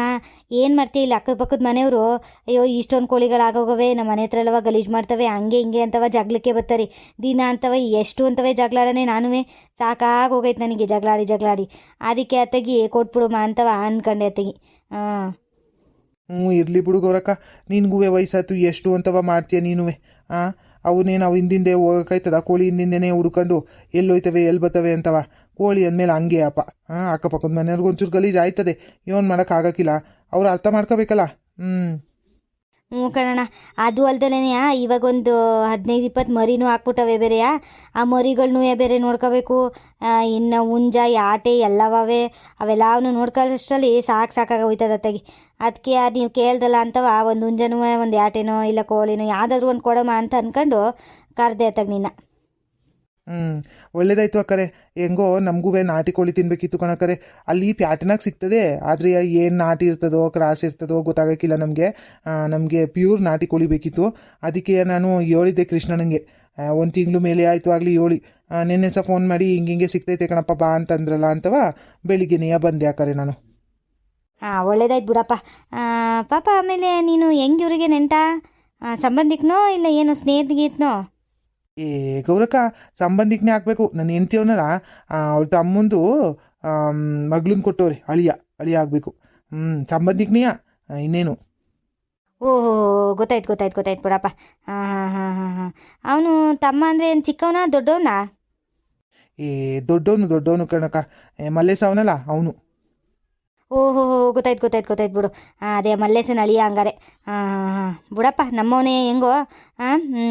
ಏನು ಮಾಡ್ತೀಯ ಇಲ್ಲಿ ಅಕ್ಕಪಕ್ಕದ ಮನೆಯವರು? ಅಯ್ಯೋ, ಇಷ್ಟೊಂದು ಕೋಳಿಗಳಾಗೋಗವೆ ನಮ್ಮ ಮನೆ ಹತ್ರ ಎಲ್ಲವ ಗಲೀಜು ಮಾಡ್ತವೆ, ಹಂಗೆ ಹಿಂಗೆ ಅಂತವ ಜಗಳಕ್ಕೆ ಬರ್ತಾರೆ ದಿನ ಅಂತವ ಎಷ್ಟು ಅಂತವೆ ಜಗಳಾಡನೆ ನಾನುವೇ. ಸಾಕಾಗೋಗೈತೆ ನನಗೆ ಜಗಳಾಡಿ ಜಗಳಾಡಿ ಅದಕ್ಕೆ ಅತ್ತಗಿ ಕೊಟ್ಬಿಡುಮ ಅಂತವ ಅನ್ಕಂಡೆ ಅತ್ತಗಿ. ಹಾಂ. ಹ್ಞೂ, ಇರಲಿ ಬಿಡು ಗೌರಕ್ಕ. ನಿನ್ಗೂ ವಯಸ್ಸಾಯ್ತು, ಎಷ್ಟು ಅಂತವ ಮಾಡ್ತೀಯ ನೀನುವೆ? ಹಾಂ ಅವನೇನು ಅವು ಹಿಂದಿಂದೆ ಹೋಗೋಕೈತದ ಕೋಳಿ ಹಿಂದಿಂದೇನೆ ಹುಡ್ಕೊಂಡು ಎಲ್ಲೋಯ್ತವೆ ಎಲ್ಲಿ ಬರ್ತವೆ ಅಂತವ? ಕೋಳಿ ಅಂದಮೇಲೆ ಹಂಗೆ ಅಪ್ಪ. ಹಾಂ ಅಕ್ಕಪಕ್ಕದ ಮನೆಯವ್ರಿಗೆ ಒಂಚೂರು ಗಲೀಜು ಆಯ್ತದೆ. ಏನು ಮಾಡೋಕ್ಕಾಗಕ್ಕಿಲ್ಲ ಅವ್ರು ಅರ್ಥ ಮಾಡ್ಕೋಬೇಕಲ್ಲ? ಹ್ಞೂ ಹ್ಞೂ ಕಣಣ್ಣ. ಅದು ಅಲ್ದಲೇನೆಯಾ ಇವಾಗೊಂದು ಹದಿನೈದು, ಇಪ್ಪತ್ತು ಮರಿನೂ ಹಾಕ್ಬಿಟ್ಟವೆ ಬೇರೆಯಾ ಆ. ಮರಿಗಳನ್ನೂ ಬೇರೆ ನೋಡ್ಕೋಬೇಕು. ಇನ್ನು ಹುಂಜ, ಯಾಟೆ ಎಲ್ಲವೇ ಅವೆಲ್ಲವನ್ನು ನೋಡ್ಕೊಳ್ಳೋಷ್ಟರಲ್ಲಿ ಸಾಕು ಸಾಕಾಗಿ ಹೋಯ್ತದ ತೆಗಿ ಅದಕ್ಕೆ ಅದು ನೀವು ಕೇಳ್ದಲ್ಲ ಅಂತವ ಒಂದು ಹುಂಜನೂ, ಒಂದು ಯಾಟೆನೋ, ಇಲ್ಲ ಕೋಳಿನೋ, ಯಾವುದಾದ್ರೂ ಒಂದು ಕೊಡಮ್ಮ ಅಂತ ಅಂದ್ಕೊಂಡು ಕರೆದೆ ಅತ್ತಾಗ ನಿನ್ನ. ಹ್ಞೂ ಒಳ್ಳೇದಾಯ್ತು ಅಕ್ಕರೆ ಹೆಂಗೋ, ನಮಗೂ ನಾಟಿ ಕೋಳಿ ತಿನ್ಬೇಕಿತ್ತು ಕಣಕ್ಕರೆ ಅಲ್ಲಿ ಪ್ಯಾಟನಾಗ ಸಿಗ್ತದೆ. ಆದರೆ ಏನು ನಾಟಿ ಇರ್ತದೋ, ಕ್ರಾಸ್ ಇರ್ತದೋ ಗೊತ್ತಾಗಕ್ಕಿಲ್ಲ ನಮಗೆ. ನಮಗೆ ಪ್ಯೂರ್ ನಾಟಿ ಕೋಳಿ ಬೇಕಿತ್ತು. ಅದಕ್ಕೆ ನಾನು ಹೇಳಿದ್ದೆ ಕೃಷ್ಣನಿಗೆ. ಒಂದು ತಿಂಗಳು ಮೇಲೆ ಆಯಿತು, ಆಗಲಿ ಹೇಳಿ. ನಿನ್ನೆ ಸಹ ಫೋನ್ ಮಾಡಿ, ಹಿಂಗೆ ಸಿಗ್ತೈತೆ ಕಣಪ್ಪ, ಬಾ ಅಂತಂದ್ರಲ್ಲ ಅಂತವ, ಬೆಳಿಗ್ಗೆನೇ ಬಂದೆ ಅಕ್ಕರೆ ನಾನು. ಹಾಂ, ಒಳ್ಳೇದಾಯ್ತು ಬಿಡಪ್ಪ. ಪಾಪ ಆಮೇಲೆ ನೀನು ಹೆಂಗೆ ಇವರಿಗೆ ನೆಂಟ? ಸಂಬಂಧಿಕನೋ ಇಲ್ಲ ಏನು ಸ್ನೇಹಿತಗೀತ್ನೋ ಏ ಗೌರಕ್ಕ ಸಂಬಂಧಿಕನೇ ಹಾಕ್ಬೇಕು ನನ್ನ ಹೆಂಡ್ತಿಯವನಲ್ಲ ಅವ್ಳ ತಮ್ಮಂದು ಮಗಳನ್ನ ಕೊಟ್ಟವ್ರಿ ಅಳಿಯ ಅಳಿಯ ಆಗಬೇಕು. ಹ್ಞೂ ಸಂಬಂಧಿಕನೇಯ ಇನ್ನೇನು? ಓಹೋ ಗೊತ್ತಾಯ್ತು ಗೊತ್ತಾಯ್ತು ಗೊತ್ತಾಯ್ತು ಬಿಡಪ್ಪ. ಹಾಂ ಹಾಂ ಹಾಂ ಹಾಂ ಹಾಂ. ಅವನು ತಮ್ಮ ಅಂದರೆ ಏನು ಚಿಕ್ಕವನ ದೊಡ್ಡವನಾ? ಏ ದೊಡ್ಡವನು ದೊಡ್ಡವನು ಕಣಕ್ಕ. ಮಲ್ಲೇಶ ಅವನಲ್ಲ ಅವನು. ಓಹೋ ಗೊತ್ತಾಯ್ತು ಗೊತ್ತಾಯ್ತು ಗೊತ್ತಾಯ್ತು ಬಿಡು. ಹಾಂ ಅದೇ ಮಲ್ಲೇಶನ ಅಳಿಯ ಹಂಗಾರೆ. ಹಾಂ ಹಾಂ ಹಾಂ. ಬಿಡಪ್ಪ ನಮ್ಮವನೇ ಹೆಂಗೋ ಹಾಂ ಹ್ಞೂ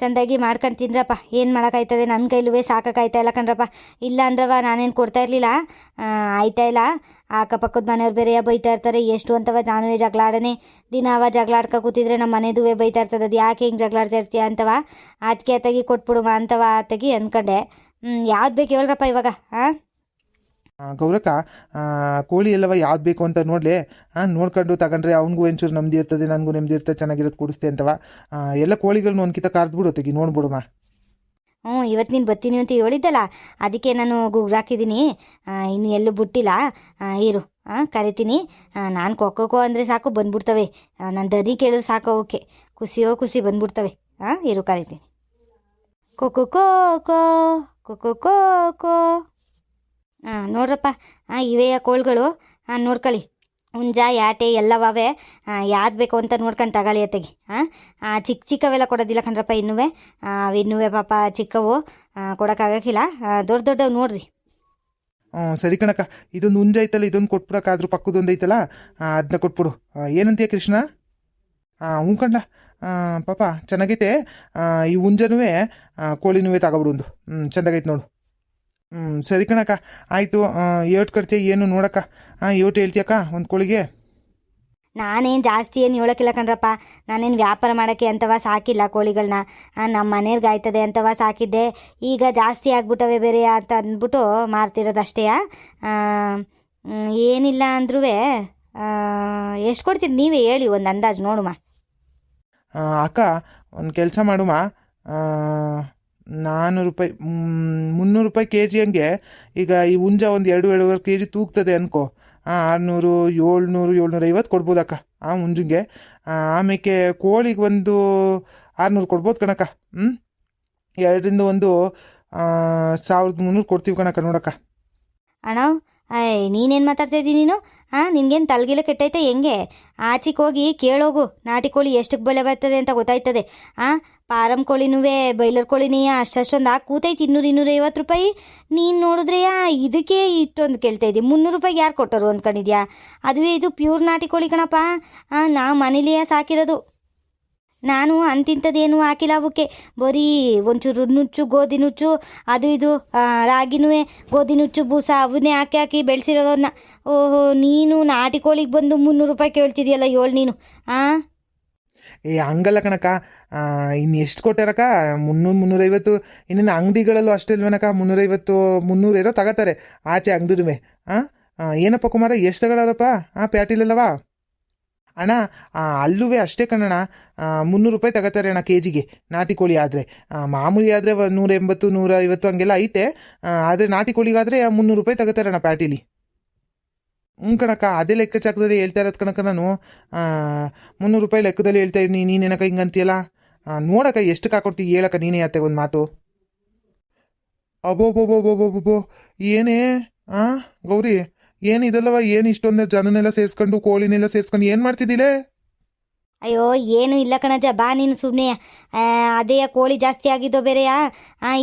ಚೆಂದಾಗಿ ಮಾಡ್ಕೊಂಡು ತಿಂದ್ರಪ್ಪ. ಏನು ಮಾಡೋಕ್ಕಾಯ್ತದೆ? ನನ್ನ ಕೈಲೂ ಸಾಕಾಯ್ತಾ ಇಲ್ಲ ಕಣ್ರಪ್ಪ. ಇಲ್ಲ ಅಂದ್ರವ ನಾನೇನು ಕೊಡ್ತಾ ಇರಲಿಲ್ಲ. ಆಯ್ತಾ ಇಲ್ಲ. ಅಕ್ಕಪಕ್ಕದ ಮನೆಯವ್ರು ಬೇರೆ ಬೈತಾ ಇರ್ತಾರೆ. ಎಷ್ಟು ಅಂತವ ನಾನುವೇ ಜಗಳ ಆಡನೆ. ದಿನ ಅವ ಜಗಳ ಕೂತಿದ್ರೆ ನಮ್ಮ ಮನೆದುವೆ ಬೈತಾ ಇರ್ತದೆ. ಅದು ಯಾಕೆ ಹಿಂಗೆ ಜಗಳ ಆಡ್ತಾ ಇರ್ತೀಯ ಅಂತವ ಅದಕ್ಕೆ ತಗಿ ಕೊಟ್ಬಿಡುವ ಅಂತವ ತೆಗಿ ಅಂದ್ಕೊಂಡೆ ಹ್ಞೂ ಯಾವ್ದು ಬೇಕು ಹೇಳ್ರಪ್ಪ ಇವಾಗ ಹಾಂ ಗೌರಕ್ಕ ಕೋಳಿ ಎಲ್ಲವ ಯಾವ್ದು ಬೇಕು ಅಂತ ನೋಡಲಿ. ಹಾಂ ನೋಡ್ಕೊಂಡು ತಗೊಂಡ್ರೆ ಅವನಿಗೂ ಒಂಚೂರು ನೆಮ್ಮದಿ ಇರ್ತದೆ, ನನಗೂ ನೆಮ್ಮದಿ ಇರ್ತದೆ, ಚೆನ್ನಾಗಿರೋದು ಕೊಡಿಸ್ತೆ ಅಂತವ. ಎಲ್ಲ ಕೋಳಿಗಳನ್ನ ಒಂದ್ಕಿತ ಕಾರ್ದ್ಬಿಡು ತೆಗಿ, ನೋಡ್ಬಿಡುಮ. ಹ್ಞೂ ಇವತ್ತು ನೀನು ಬರ್ತೀನಿ ಅಂತ ಹೇಳಿದ್ದಲ್ಲ, ಅದಕ್ಕೆ ನಾನು ಗೂಗ್ಲ್ ಹಾಕಿದ್ದೀನಿ. ಇನ್ನು ಎಲ್ಲೂ ಬಿಟ್ಟಿಲ್ಲ. ಇರು ಕರಿತೀನಿ. ನಾನು ಕೊಕ್ಕೋ ಅಂದರೆ ಸಾಕು, ಬಂದ್ಬಿಡ್ತವೆ. ನಾನು ದನಿ ಕೇಳಿದ್ರೆ ಸಾಕು ಓಕೆ ಖುಷಿಯೋ ಖುಷಿ ಬಂದ್ಬಿಡ್ತವೆ. ಹಾಂ ಇರು, ಕರಿತೀನಿ. ಕೊಕ್ಕೋ ಕೋ ಕೋ ಕೋ ಕೋ ಹಾಂ ನೋಡ್ರಪ್ಪ. ಹಾಂ ಇವೇ ಕೋಳ್ಗಳು. ಹಾಂ ನೋಡ್ಕೊಳ್ಳಿ ಹುಂಜ, ಯಾಟೆ ಎಲ್ಲವೇ ಯಾವ್ದು ಬೇಕು ಅಂತ ನೋಡ್ಕೊಂಡು ತಗೊಳ್ಳಿ ಅತ್ತೆಗೆ. ಹಾಂ ಚಿಕ್ಕ ಚಿಕ್ಕವೆಲ್ಲ ಕೊಡೋದಿಲ್ಲ ಕಣ್ರಪ್ಪ ಇನ್ನುವೆ. ಇನ್ನುವೆ ಪಾಪ ಚಿಕ್ಕವು. ಕೊಡೋಕ್ಕಾಗಕ್ಕಿಲ್ಲ. ದೊಡ್ಡ ದೊಡ್ಡವು ನೋಡ್ರಿ. ಹ್ಞೂ, ಸರಿ ಕಣಕ್ಕ. ಇದೊಂದು ಹುಂಜ ಐತಲ್ಲ, ಇದೊಂದು ಕೊಟ್ಬಿಡೋಕ್ಕಾದ್ರೂ ಪಕ್ಕದೊಂದು ಐತಲ್ಲ ಅದನ್ನ ಕೊಟ್ಬಿಡು. ಏನಂತೀಯ ಕೃಷ್ಣ? ಹಾಂ ಹ್ಞೂ ಕಂಡ ಪಾಪ, ಚೆನ್ನಾಗೈತೆ. ಈ ಹುಂಜನೂ ಕೋಳಿನೂ ತಗೊಬಿಡು ಒಂದು. ಹ್ಞೂ ಚೆಂದಾಗೈತೆ ನೋಡು. ಹ್ಞೂ ಸರಿ ಕಣಕ್ಕ. ಆಯಿತು ಏಟ್ ಕಟ್ತೀಯ ಏನು ನೋಡಕ್ಕ. ಹಾಂ ಏಟ್ ಹೇಳ್ತೀಯಕ್ಕ ಒಂದು ಕೋಳಿಗೆ. ನಾನೇನು ಜಾಸ್ತಿ ಏನು ಹೇಳೋಕ್ಕಿಲ್ಲ ಕಣ್ರಪ್ಪ. ನಾನೇನು ವ್ಯಾಪಾರ ಮಾಡೋಕ್ಕೆ ಅಂತವ ಸಾಕಿಲ್ಲ ಕೋಳಿಗಳನ್ನ ನಮ್ಮ ಮನೆಯವ್ರಿಗೆ ಆಯ್ತದೆ ಅಂತವ ಸಾಕಿದ್ದೆ. ಈಗ ಜಾಸ್ತಿ ಆಗ್ಬಿಟ್ಟವೆ ಬೇರೆ ಅಂತ ಅಂದ್ಬಿಟ್ಟು ಮಾರ್ತಿರೋದಷ್ಟೇ ಏನಿಲ್ಲ ಅಂದ್ರೂ ಎಷ್ಟು ಕೊಡ್ತೀರಿ ನೀವೇ ಹೇಳಿ ಒಂದು ಅಂದಾಜು ನೋಡುಮ. ಅಕ್ಕ ಒಂದು ಕೆಲಸ ಮಾಡುಮ. ಆ, ನಾನ್ನೂರು ರೂಪಾಯಿ ಮುನ್ನೂರು ರೂಪಾಯಿ ಕೆ ಜಿ ಹಂಗೆ. ಈಗ ಈ ಹುಂಜ ಒಂದು ಎರಡು, ಎರಡೂವರೆ ಕೆ ಜಿ ತೂಗ್ತದೆ ಅನ್ಕೋ. ಹಾಂ ಆರುನೂರು, ಏಳ್ನೂರು ಏಳ್ನೂರ ಐವತ್ತು ಕೊಡ್ಬೋದಕ್ಕ ಆ ಹುಂಜಂಗೆ ಆಮೇಲೆ ಕೋಳಿಗೆ ಒಂದು ಆರುನೂರು ಕೊಡ್ಬೋದು ಕಣಕ್ಕ ಹ್ಞೂ ಎರಡರಿಂದ ಒಂದು ಸಾವಿರದ ಮುನ್ನೂರು ಕೊಡ್ತೀವಿ ಕಣಕ್ಕ ನೋಡಕ್ಕ. ಅಣ್ಣ ನೀನೇನು ಮಾತಾಡ್ತಾ ಇದ್ದೀನಿ ನೀನು? ಹಾಂ ನಿನ್ಗೇನು ತಲೆಗಿಲೆ ಕೆಟ್ಟೈತೆ ಹೆಂಗೆ? ಆಚೆಗೆ ಹೋಗಿ ಕೇಳೋಗು, ನಾಟಿ ಕೋಳಿ ಎಷ್ಟಕ್ಕೆ ಬೆಲೆ ಬರ್ತದೆ ಅಂತ ಗೊತ್ತಾಯ್ತದೆ. ಹಾಂ ಪಾರಂ ಕೋಳಿನೂ ಬೈಲರ್ ಕೋಳಿನೇ ಅಷ್ಟಷ್ಟೊಂದು ಹಾಕಿ ಕೂತೈತಿ ಇನ್ನೂರು ಇನ್ನೂರೈವತ್ತು ರೂಪಾಯಿ. ನೀನು ನೋಡಿದ್ರೆಯಾ, ಇದಕ್ಕೆ ಇಷ್ಟೊಂದು ಕೇಳ್ತಾ ಇದ್ದೀವಿ ಮುನ್ನೂರು ರೂಪಾಯಿಗೆ ಯಾರು ಕೊಟ್ಟರು ಅಂದ್ಕೊಂಡಿದ್ಯಾ? ಅದುವೇ ಇದು ಪ್ಯೂರ್ ನಾಟಿ ಕೋಳಿ ಕಣಪ್ಪ. ನಾ ಮನೇಲಿಯೇ ಸಾಕಿರೋದು. ನಾನು ಅಂತಿಂಥದ್ದೇನು ಹಾಕಿಲ್ಲ ಅವಕ್ಕೆ. ಬರೀ ಒಂಚೂರು ನುಚ್ಚು ಗೋಧಿ ನುಚ್ಚು ಅದು ಇದು ರಾಗಿನೂ ಗೋಧಿ ನುಚ್ಚು ಬೂಸ, ಅವನ್ನೇ ಹಾಕಿ ಹಾಕಿ ಬೆಳೆಸಿರೋದನ್ನ. ಓಹೋ, ನೀನು ನಾಟಿ ಕೋಳಿಗೆ ಬಂದು ಮುನ್ನೂರು ರೂಪಾಯಿ ಕೇಳ್ತಿದ್ಯಲ್ಲ ಏಳು ನೀನು. ಹಾಂ ಏ, ಹಂಗಲ್ಲ ಕಣಕ್ಕ. ಇನ್ನು ಎಷ್ಟು ಕೊಟ್ಟಾರಕ್ಕ? ಮುನ್ನೂರು ಮುನ್ನೂರೈವತ್ತು ಇನ್ನೇನು ಅಂಗಡಿಗಳಲ್ಲೂ ಅಷ್ಟೇ ಇಲ್ವೇನಕ್ಕ? ಮುನ್ನೂರೈವತ್ತು ಮುನ್ನೂರು ಏನೋ ತಗೋತಾರೆ. ಆಚೆ ಅಂಗಡಿರುವೆ ಹಾಂ ಏನಪ್ಪ ಕುಮಾರ, ಎಷ್ಟು ತಗೊಳ್ಳಾರಪ್ಪ ಹಾಂ ಪ್ಯಾಟಿಲಲ್ಲವಾ? ಅಣ್ಣ ಅಲ್ಲೂ ಅಷ್ಟೇ ಕಣಣ್ಣ. ಮುನ್ನೂರು ರೂಪಾಯಿ ತಗೋತಾರೆ ಅಣ್ಣ ಕೆ ಜಿಗೆ ನಾಟಿ ಕೋಳಿ ಆದರೆ. ಮಾಮೂಲಿ ಆದರೆ ನೂರ ಎಂಬತ್ತು ನೂರ ಐವತ್ತು ಹಂಗೆಲ್ಲ ಐತೆ. ಆದರೆ ನಾಟಿ ಕೋಳಿಗಾದರೆ ಮುನ್ನೂರು ರೂಪಾಯಿ ತಗೋತಾರೆ ಅಣ್ಣ ಪ್ಯಾಟಿಲಿ. ಹ್ಞೂ ಕಣಕ್ಕ, ಅದೇ ಲೆಕ್ಕಾಚಾರದಲ್ಲಿ ಹೇಳ್ತಾ ಇರೋದು ಕಣಕ್ಕ ನಾನು. ಮುನ್ನೂರು ರೂಪಾಯಿ ಲೆಕ್ಕದಲ್ಲಿ ಹೇಳ್ತಾ ಇದ್ದೀನಿ ನೀನೇನಕ್ಕ ಹಿಂಗಂತೀಯಲ್ಲ? ನೋಡಕ್ಕ ಎಷ್ಟು ಕಾಕೊಡ್ತೀವಿ ಹೇಳಕ್ಕ ನೀನೇ ಅತ್ತೆ ಒಂದು ಮಾತು. ಅಬೋಬೋಬೋಬೋಬೋಬೋ ಏನೇ, ಆ, ಗೌರಿ ಏನು ಇದಲ್ಲವ ಏನು ಇಷ್ಟೊಂದು ಜನನೆಲ್ಲ ಸೇರಿಸ್ಕೊಂಡು, ಕೋಳಿನೆಲ್ಲ ಸೇರಿಸ್ಕೊಂಡು ಏನು ಮಾಡ್ತಿದ್ದಿಲ್ಲೇ ಅಯ್ಯೋ, ಏನು ಇಲ್ಲ ಕಣಜ, ಬಾ ನೀನು ಸುಮ್ಮನೆ ಅದೇ ಕೋಳಿ ಜಾಸ್ತಿ ಆಗಿದ್ದೋ ಬೇರೆಯಾ?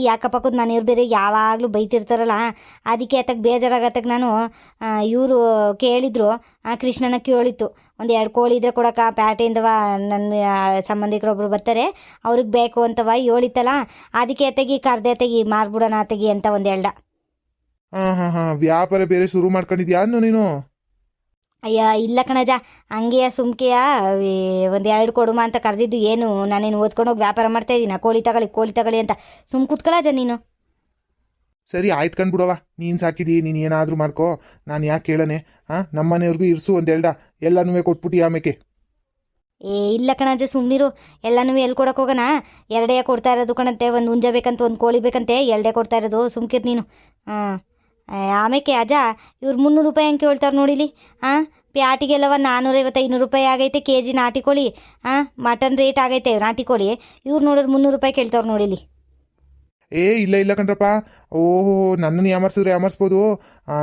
ಯಾಕ ಪಕ್ಕದ ಮನೆಯವ್ರು ಬೇರೆ ಯಾವಾಗಲೂ ಬೈತಿರ್ತಾರಲ್ಲ. ಅದಕ್ಕೆ ಅತ್ತಕ್ಕೆ ಬೇಜಾರಾಗತ್ತಕ್ಕೆ ನಾನು. ಇವರು ಕೇಳಿದ್ರು ಕೃಷ್ಣನ ಕೇಳಿತ್ತು. ಒಂದು ಎರಡು ಕೋಳಿ ಇದ್ರೆ ಕೊಡಕ್ಕ ಪ್ಯಾಟೆಯಿಂದವ ನನ್ನ ಸಂಬಂಧಿಕರೊಬ್ಬರು ಬರ್ತಾರೆ. ಅವ್ರಿಗೆ ಬೇಕು ಅಂತವ ಹೇಳಿತ್ತಲ್ಲ. ಅದಕ್ಕೆ ಎತ್ತಗಿ ಕರ್ದೆ ತೆಗಿ ಮಾರ್ಬಿಡೋಣ ತೆಗಿ ಅಂತ ಒಂದು ಹೇಳ್ದ ಹಾಂ ಹಾಂ ಹಾಂ ವ್ಯಾಪಾರ ಬೇರೆ ಶುರು ಮಾಡ್ಕೊಂಡಿದ್ಯಾ ನೀನು? ಅಯ್ಯ ಇಲ್ಲ ಕಣಜ. ಹಂಗೆಯ ಸುಮ್ಕೆಯ? ಒಂದು ಎರಡು ಕೊಡುಮ ಅಂತ ಕರೆದಿದ್ದು ಏನು? ನಾನೇನು ಓದ್ಕೊಂಡೋಗಿ ವ್ಯಾಪಾರ ಮಾಡ್ತಾ ಇದ್ದೀನ ಕೋಳಿ ತಗೊಳ್ಳಿ ಕೋಳಿ ತಗೊಳ್ಳಿ ಅಂತ ಸುಮ್ ಕುತ್ಕೊಳ್ಳಜ ನೀನು? ಸರಿ ಆಯ್ತು ಕಂಡ್ಬಿಡವ ನೀನು ಸಾಕಿದಿ ನೀನು ಏನಾದರೂ ಮಾಡ್ಕೋ. ನಾನು ಯಾಕೆ ಕೇಳನೆ ಹಾಂ ನಮ್ಮನೆಯವ್ರಿಗೂ ಇರಿಸು ಒಂದು ಹೇಳ್ದ ಎಲ್ಲನೂ ಕೊಟ್ಬಿಟ್ಟು ಆಮೇಕೆ. ಏ ಇಲ್ಲ ಕಣಜ ಸುಮ್ಮನಿರು ಎಲ್ಲನೂ ಎಲ್ಲಿ ಕೊಡಕ್ಕೆ ಹೋಗೋಣ ಎರಡೇ ಕೊಡ್ತಾ ಇರೋದು ಕಣಂತೆ. ಒಂದು ಉಂಜ ಬೇಕಂತ ಒಂದು ಕೋಳಿ ಬೇಕಂತೆ. ಎರಡೇ ಕೊಡ್ತಾ ಇರೋದು. ಸುಮ್ಕಿರ್ ನೀನು. ಹಾಂ ಆಮೇಕೆ ಅಜ್ಜ ಇವ್ರು ಮುನ್ನೂರು ರೂಪಾಯಿ ಹಂಗೆ ಕೇಳ್ತಾರೆ ನೋಡಿಲಿ. ಹಾಂ ಪ್ಯಾಟಿಗೆಲ್ಲವ ನಾನ್ನೂರೈವತ್ತು ಐನೂರು ರೂಪಾಯಿ ಆಗೈತೆ ಕೆ ಜಿ ನಾಟಿ ಕೋಳಿ ಹಾಂ ಮಟನ್ ರೇಟ್ ಆಗೈತೆ ನಾಟಿ ಕೋಳಿ ಇವ್ರು ನೋಡೋರು ಮುನ್ನೂರು ರೂಪಾಯಿ ಕೇಳ್ತಾವ್ರು ನೋಡಿಲಿ. ಏ, ಇಲ್ಲ ಇಲ್ಲ ಕಣ್ರಪ್ಪ. ಓಹೋ, ನನ್ನನ್ನು ಯಾಮರ್ಸಿದ್ರೆ ಯಾಮರ್ಸ್ಬೋದು.